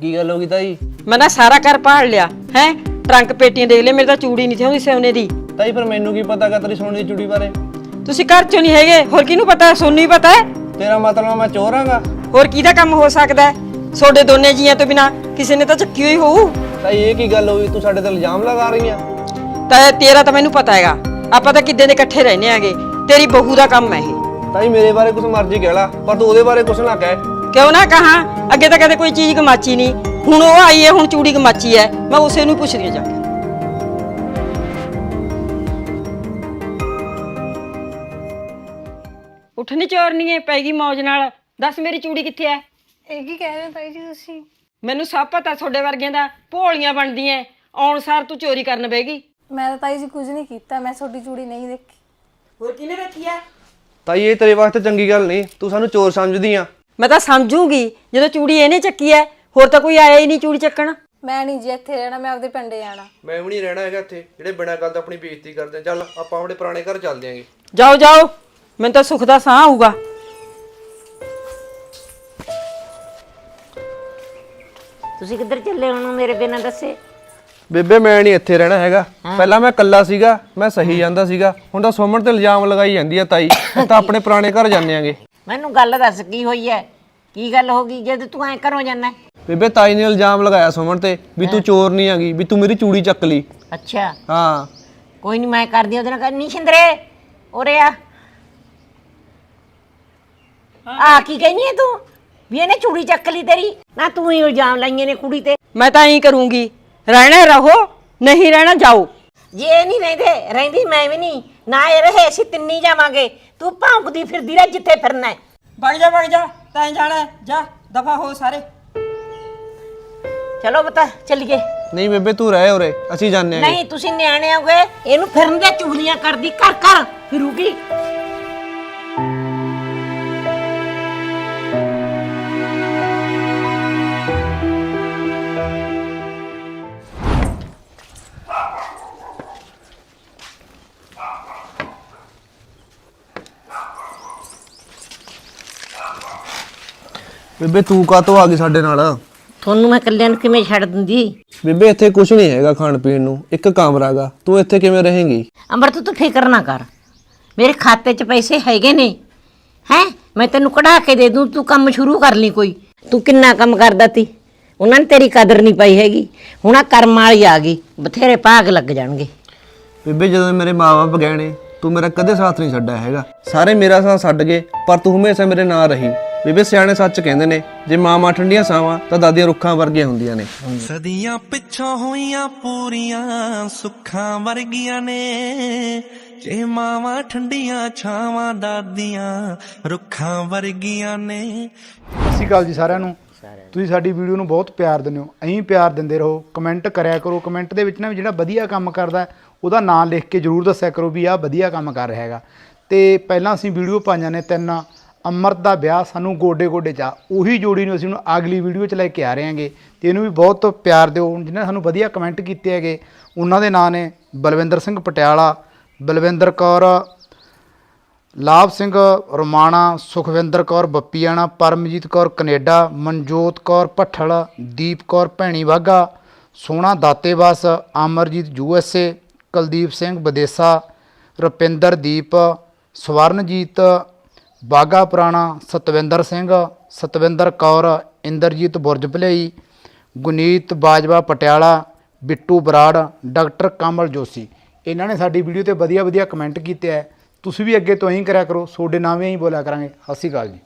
ਕੀ ਗੱਲ ਹੋ ਗਈ ਤਾਈ? ਮੈਂ ਨਾ ਸਾਰਾ ਘਰ ਪਾੜ ਲਿਆ ਹੈ? ਟਰੰਕ ਪੇਟੀਆਂ ਦੇਖ ਲੈ ਮੇਰੇ ਤਾਂ ਚੂੜੀ ਨਹੀਂ ਸੀ ਹੁੰਦੀ ਸੋਨੇ ਦੀ। ਤਾਈ ਪਰ ਮੈਨੂੰ ਕੀ ਪਤਾ ਕਿ ਤੇਰੀ ਸੋਨੇ ਦੀ ਚੂੜੀ ਬਾਰੇ? ਤੁਸੀਂ ਘਰ ਚੋਂ ਨਹੀਂ ਹੈਗੇ ਹੋਰ ਕਿਹਨੂੰ ਪਤਾ? ਸੋਨੂੰ ਹੀ ਪਤਾ ਹੈ। ਤੇਰਾ ਮਤਲਬ ਮੈਂ ਚੋਰ ਆਂਗਾ। ਹੋਰ ਕਿਹਦਾ ਕੰਮ ਹੋ ਸਕਦਾ ਹੈ? ਤੁਹਾਡੇ ਦੋਨੇ ਜੀਆਂ ਤੋਂ ਬਿਨਾ ਕਿਸੇ ਨੇ ਤਾਂ ਚੱਕੀ ਹੋਈ ਹੋਊ। ਤਾਈ ਇਹ ਕੀ ਗੱਲ ਹੋਈ ਤੂੰ ਸਾਡੇ ਤੇ ਇਲਜ਼ਾਮ ਲਗਾ ਰਹੀ ਆ। ਤਾਂ ਤੇਰਾ ਤਾਂ ਮੈਨੂੰ ਪਤਾ ਹੈਗਾ। ਆਪਾਂ ਤਾਂ ਕਿੱਦਾਂ ਦੇ ਇਕੱਠੇ ਰਹਿੰਦੇ ਆਂਗੇ? ਤੇਰੀ ਬਹੂ ਦਾ ਕੰਮ ਹੈ ਇਹ। ਤਾਈ ਮੇਰੇ ਬਾਰੇ ਕੁਝ ਮਰਜ਼ੀ ਕਹਿ ਲਾ ਪਰ ਤੂੰ ਉਹਦੇ ਬਾਰੇ ਕੁਝ ਨਾ ਕਹਿ। ਕਿਉਂ ਨਾ ਕਹਾ? ਅੱਗੇ ਤਾਂ ਕਦੇ ਕੋਈ ਚੀਜ਼ ਗਮਾਚੀ ਨਹੀਂ। ਹੁਣ ਉਹ ਆਈ ਹੈ ਹੁਣ ਚੂੜੀ ਗਮਾਚੀ ਹੈ। ਮੈਂ ਉਸੇ ਨੂੰ ਹੀ ਪੁੱਛਦੀ ਹਾਂ ਜਾ ਕੇ। ਉੱਠਣੀ ਚੋਰਨੀ ਪੈ ਗਈ ਮੌਜ ਨਾਲ। ਦੱਸ ਮੇਰੀ ਚੂੜੀ ਕਿੱਥੇ ਹੈ ਇਹ ਕੀ ਕਹਿ ਰਹੇ ਹੋ ਤਾਈ ਜੀ ਤੁਸੀਂ? ਮੈਨੂੰ ਸਭ ਪਤਾ ਤੁਹਾਡੇ ਵਰਗਿਆਂ ਦਾ ਭੋਲੀਆਂ ਬਣਦੀਆਂ ਆਉਣ ਸਾਰ ਤੂੰ ਚੋਰੀ ਕਰਨ ਬੈਗੀ ਮੈਂ ਤਾਂ ਤਾਈ ਜੀ ਕੁਝ ਨਹੀਂ ਕੀਤਾ ਮੈਂ ਤੁਹਾਡੀ ਚੂੜੀ ਨਹੀਂ ਦੇਖੀ। ਹੋਰ ਕਿਹਨੇ ਰੱਖੀ ਹੈ ਤਾਈ ਇਹ ਤੇਰੇ ਵਾਸਤੇ ਚੰਗੀ ਗੱਲ ਨਹੀਂ। ਤੂੰ ਸਾਨੂੰ ਚੋਰ ਸਮਝਦੀ ਆ। ਮੈਂ ਤਾਂ ਸਮਝੂਗੀ ਜਦੋਂ ਚੂੜੀ ਇਹਨੇ ਚੱਕੀ ਹੈ ਹੋਰ ਤਾਂ ਕੋਈ ਆਇਆ ਹੀ ਨਹੀਂ ਚੂੜੀ ਚੱਕਣ। ਮੈਂ ਨਹੀਂ ਜੀ ਇੱਥੇ ਰਹਿਣਾ ਮੈਂ ਆਪਦੇ ਪਿੰਡੇ ਜਾਣਾ। ਮੈਂ ਵੀ ਨਹੀਂ ਰਹਿਣਾ ਹੈਗਾ ਇੱਥੇ। ਜਿਹੜੇ ਬਿਨਾਂ ਗੱਲ ਤੋਂ ਆਪਣੀ ਬੇਇੱਜ਼ਤੀ ਕਰਦੇ ਆ। ਚੱਲ ਆਪਾਂ ਆਪਣੇ ਪੁਰਾਣੇ ਘਰ ਚੱਲਦੇ ਆਂਗੇ। ਜਾਓ ਜਾਓ। ਮੈਨੂੰ ਤਾਂ ਸੁੱਖ ਦਾ ਸਾਹ ਆਊਗਾ। ਤੁਸੀਂ ਕਿੱਧਰ ਚੱਲੇ ਹੁਣ ਮੇਰੇ ਬਿਨਾਂ ਦੱਸੇ। ਬੇਬੇ ਮੈਂ ਨਹੀਂ ਇੱਥੇ ਰਹਿਣਾ ਹੈਗਾ। ਪਹਿਲਾਂ ਮੈਂ ਇਕੱਲਾ ਸੀਗਾ ਮੈਂ ਸਹੀ ਜਾਂਦਾ ਸੀਗਾ। ਹੁਣ ਤਾਂ ਸੁਮਨ ਤੇ ਇਲਜ਼ਾਮ ਲਗਾਈ ਜਾਂਦੀ ਆ ਤਾਈ। ਤਾਂ ਆਪਣੇ ਪੁਰਾਣੇ ਘਰ ਜਾਂਦੇ ਆਂਗੇ। ਮੈਨੂੰ ਗੱਲ ਦੱਸ ਕੀ ਹੋਈ ਹੈ ਕੀ ਗੱਲ ਹੋ ਗਈ ਜਦ ਤੂੰ ਐ ਘਰੋਂ ਜਾਂਦਾ? ਬੇਬੇ ਤਾਈ ਨੇ ਇਲਜ਼ਾਮ ਲਗਾਇਆ ਸੁਮਨ ਤੇ ਵੀ ਤੂੰ ਚੋਰ ਨਹੀਂ ਹੈਗੀ ਵੀ ਤੂੰ ਮੇਰੀ ਚੂੜੀ ਚੱਕ ਲਈ। ਅੱਛਾ। ਹਾਂ। ਕੋਈ ਨਹੀਂ ਮੈਂ ਕਰਦੀ ਉਹਦੇ ਨਾਲ ਨਹੀਂ ਸ਼ਿੰਦਰੇ ਉਰੇ ਆ। ਆ ਕੀ ਕਹਿੰਦੀ ਹੈ ਤੂੰ? ਵੀ ਇਹਨੇ ਚੂੜੀ ਚੱਕ ਲਈ ਤੇਰੀ। ਨਾ ਤੂੰ ਹੀ ਇਲਜ਼ਾਮ ਲਾਈਏ ਨੇ ਕੁੜੀ ਤੇ। ਮੈਂ ਤਾਂ ਐਂ ਕਰੂੰਗੀ ਰਹਿਣਾ ਰਹੋ ਨਹੀਂ ਰਹਿਣਾ ਜਾਓ। ਜੇ ਇਹ ਨਹੀਂ ਰਹਿੰਦੇ ਰਹਿੰਦੀ ਮੈਂ ਵੀ ਨਹੀਂ। ਨਾ ਇਹ ਰਹੇ ਅਸੀਂ ਤਿੰਨੀ ਜਾਵਾਂਗੇ। ਤੂੰ ਭੌਂਕਦੀ ਫਿਰਦੀ ਰਹਿ ਜਿੱਥੇ ਫਿਰਨਾ ਹੈ ਵਗ ਜਾ ਵਗ ਜਾ ਤੈਂ ਜਾਣਾ ਹੈ, ਜਾ ਦਫਾ ਹੋ ਸਾਰੇ। ਚਲੋ ਬਤਾ ਚੱਲੀਏ। ਨਹੀਂ ਬੇਬੇ ਤੂੰ ਰਹਿ ਉਰੇ ਅਸੀਂ ਜਾਂਦੇ ਆਂਗੇ ਨਹੀਂ ਤੁਸੀਂ ਨਿਆਣੇ ਹੋਗੇ ਇਹਨੂੰ ਫਿਰਨ ਦੇ ਚੁਗਲੀਆਂ ਕਰਦੀ ਘਰ ਘਰ ਫਿਰੂਗੀ। ਬੇਬੇ ਤੂੰ ਕਾਤੋਂ ਆ ਗਈ ਸਾਡੇ ਨਾਲ? ਤੁਹਾਨੂੰ ਮੈਂ ਕੱਲਿਆਂ ਨੂੰ ਕਿਵੇਂ ਛੱਡ ਦਿੰਦੀ? ਬੇਬੇ ਇੱਥੇ ਕੁਝ ਨਹੀਂ ਹੈਗਾ ਖਾਣ ਪੀਣ ਨੂੰ। ਇੱਕ ਕਮਰਾ ਗਾ ਤੂੰ ਇੱਥੇ ਕਿਵੇਂ ਰਹੇਂਗੀ? ਅੰਮ੍ਰਿਤ ਤੂੰ ਫਿਕਰ ਨਾ ਕਰ। ਮੇਰੇ ਖਾਤੇ 'ਚ ਪੈਸੇ ਹੈਗੇ ਨੇ। ਹੈ? ਮੈਂ ਤੈਨੂੰ ਕਢਾ ਕੇ ਦੇ ਦੂੰ ਤੂੰ ਕੰਮ ਸ਼ੁਰੂ ਕਰ ਲਈ ਕੋਈ। ਤੂੰ ਕਿੰਨਾ ਕੰਮ ਕਰਦਾ ਤੀ? ਉਹਨਾਂ ਨੇ ਤੇਰੀ ਕਦਰ ਨਹੀਂ ਪਾਈ ਹੈਗੀ। ਹੁਣ ਆ ਕਰਮ ਵਾਲੀ ਆ ਗਈ। ਬਥੇਰੇ ਭਾਗ ਲੱਗ ਜਾਣਗੇ। ਬੇਬੇ ਜਦੋਂ ਮੇਰੇ ਮਾਪੇ ਗਏ ਨੇ ਤੂੰ ਮੇਰਾ ਕਦੇ ਸਾਥ ਨਹੀਂ ਛੱਡਿਆ ਹੈਗਾ। ਸਾਰੇ ਮੇਰਾ ਸਾਥ ਛੱਡ ਗਏ ਪਰ ਤੂੰ ਹਮੇਸ਼ਾ ਮੇਰੇ ਨਾਲ ਰਹੀ। ਬੇਬੇ ਸਿਆਣੇ ਸੱਚ ਕਹਿੰਦੇ ਨੇ ਜੇ ਮਾਵਾਂ ਠੰਡੀਆਂ ਸਾਵਾਂ ਤਾਂ ਦਾਦੀਆਂ ਰੁੱਖਾਂ ਵਰਗੀਆਂ ਹੁੰਦੀਆਂ ਨੇ। ਸਦੀਆਂ ਪਿੱਛੋਂ ਹੋਈਆਂ ਪੂਰੀਆਂ ਸੁੱਖਾਂ ਵਰਗੀਆਂ ਨੇ। ਜੇ ਮਾਵਾਂ ਠੰਡੀਆਂ ਛਾਵਾਂ ਦਾਦੀਆਂ ਰੁੱਖਾਂ ਵਰਗੀਆਂ ਨੇ। ਸਤਿ ਸ਼੍ਰੀ ਅਕਾਲ ਜੀ ਸਾਰਿਆਂ ਨੂੰ। ਤੁਸੀਂ ਸਾਡੀ ਵੀਡੀਓ ਨੂੰ ਬਹੁਤ ਪਿਆਰ ਦਿੰਦੇ ਹੋ। ਐਂ ਪਿਆਰ ਦਿੰਦੇ ਰਹੋ। ਕਮੈਂਟ ਕਰਿਆ ਕਰੋ। ਕਮੈਂਟ ਦੇ ਵਿੱਚ ਨਾ ਵੀ ਜਿਹੜਾ ਵਧੀਆ ਕੰਮ ਕਰਦਾ ਉਹਦਾ ਨਾਮ ਲਿਖ ਕੇ ਜਰੂਰ ਦੱਸਿਆ ਕਰੋ ਵੀ ਆਹ ਵਧੀਆ ਕੰਮ ਕਰ ਰਿਹਾ ਹੈਗਾ। ਤੇ ਪਹਿਲਾਂ ਅਸੀਂ ਵੀਡੀਓ ਪਾਈਆਂ ਨੇ ਤਿੰਨ ਅਮਰਤ ਦਾ ਵਿਆਹ ਸਾਨੂੰ ਗੋਡੇ ਗੋਡੇ ਚਾ ਉਹੀ ਜੋੜੀ ਨੂੰ ਅਸੀਂ ਹੁਣ ਅਗਲੀ ਵੀਡੀਓ 'ਚ ਲੈ ਕੇ ਆ ਰਹੇ ਹਾਂਗੇ ਤੇ ਇਹਨੂੰ ਵੀ ਬਹੁਤ ਪਿਆਰ ਦਿਓ। ਜਿਨ੍ਹਾਂ ਨੇ ਸਾਨੂੰ ਵਧੀਆ ਕਮੈਂਟ ਕੀਤੇ ਹੈਗੇ, ਉਹਨਾਂ ਦੇ ਨਾਂ ਨੇ Balwinder Singh Patiala, Balwinder Kaur, Labh Singh Romana, Sukhwinder Kaur Bappiana, Paramjit Kaur Canada, Manjot Kaur Bhathal, Deep Kaur Bhaini Waga Sona Datewas, Amarjit U S A, Kuldeep Singh ਵਿਦੇਸਾ Rupinder Deep Swaranjit Bagha Purana Satwinder Singh, Satwinder Kaur, Inderjit Burj ਭਲੇਈ, Gunit Bajwa Patiala, Bittu Brar, doctor Kamal Joshi. ਇਹਨਾਂ ਨੇ ਸਾਡੀ ਵੀਡੀਓ ਤੇ ਵਧੀਆ ਵਧੀਆ ਕਮੈਂਟ ਕੀਤੇ ਹੈ ਤੁਸੀਂ ਵੀ ਅੱਗੇ ਤੋਂ ਹੀ ਕਰਿਆ ਕਰੋ। ਤੁਹਾਡੇ ਨਾਵੇਂ ਹੀ ਬੋਲਿਆ ਕਰਾਂਗੇ। ਸਤਿ ਸ਼੍ਰੀ ਅਕਾਲ ਜੀ।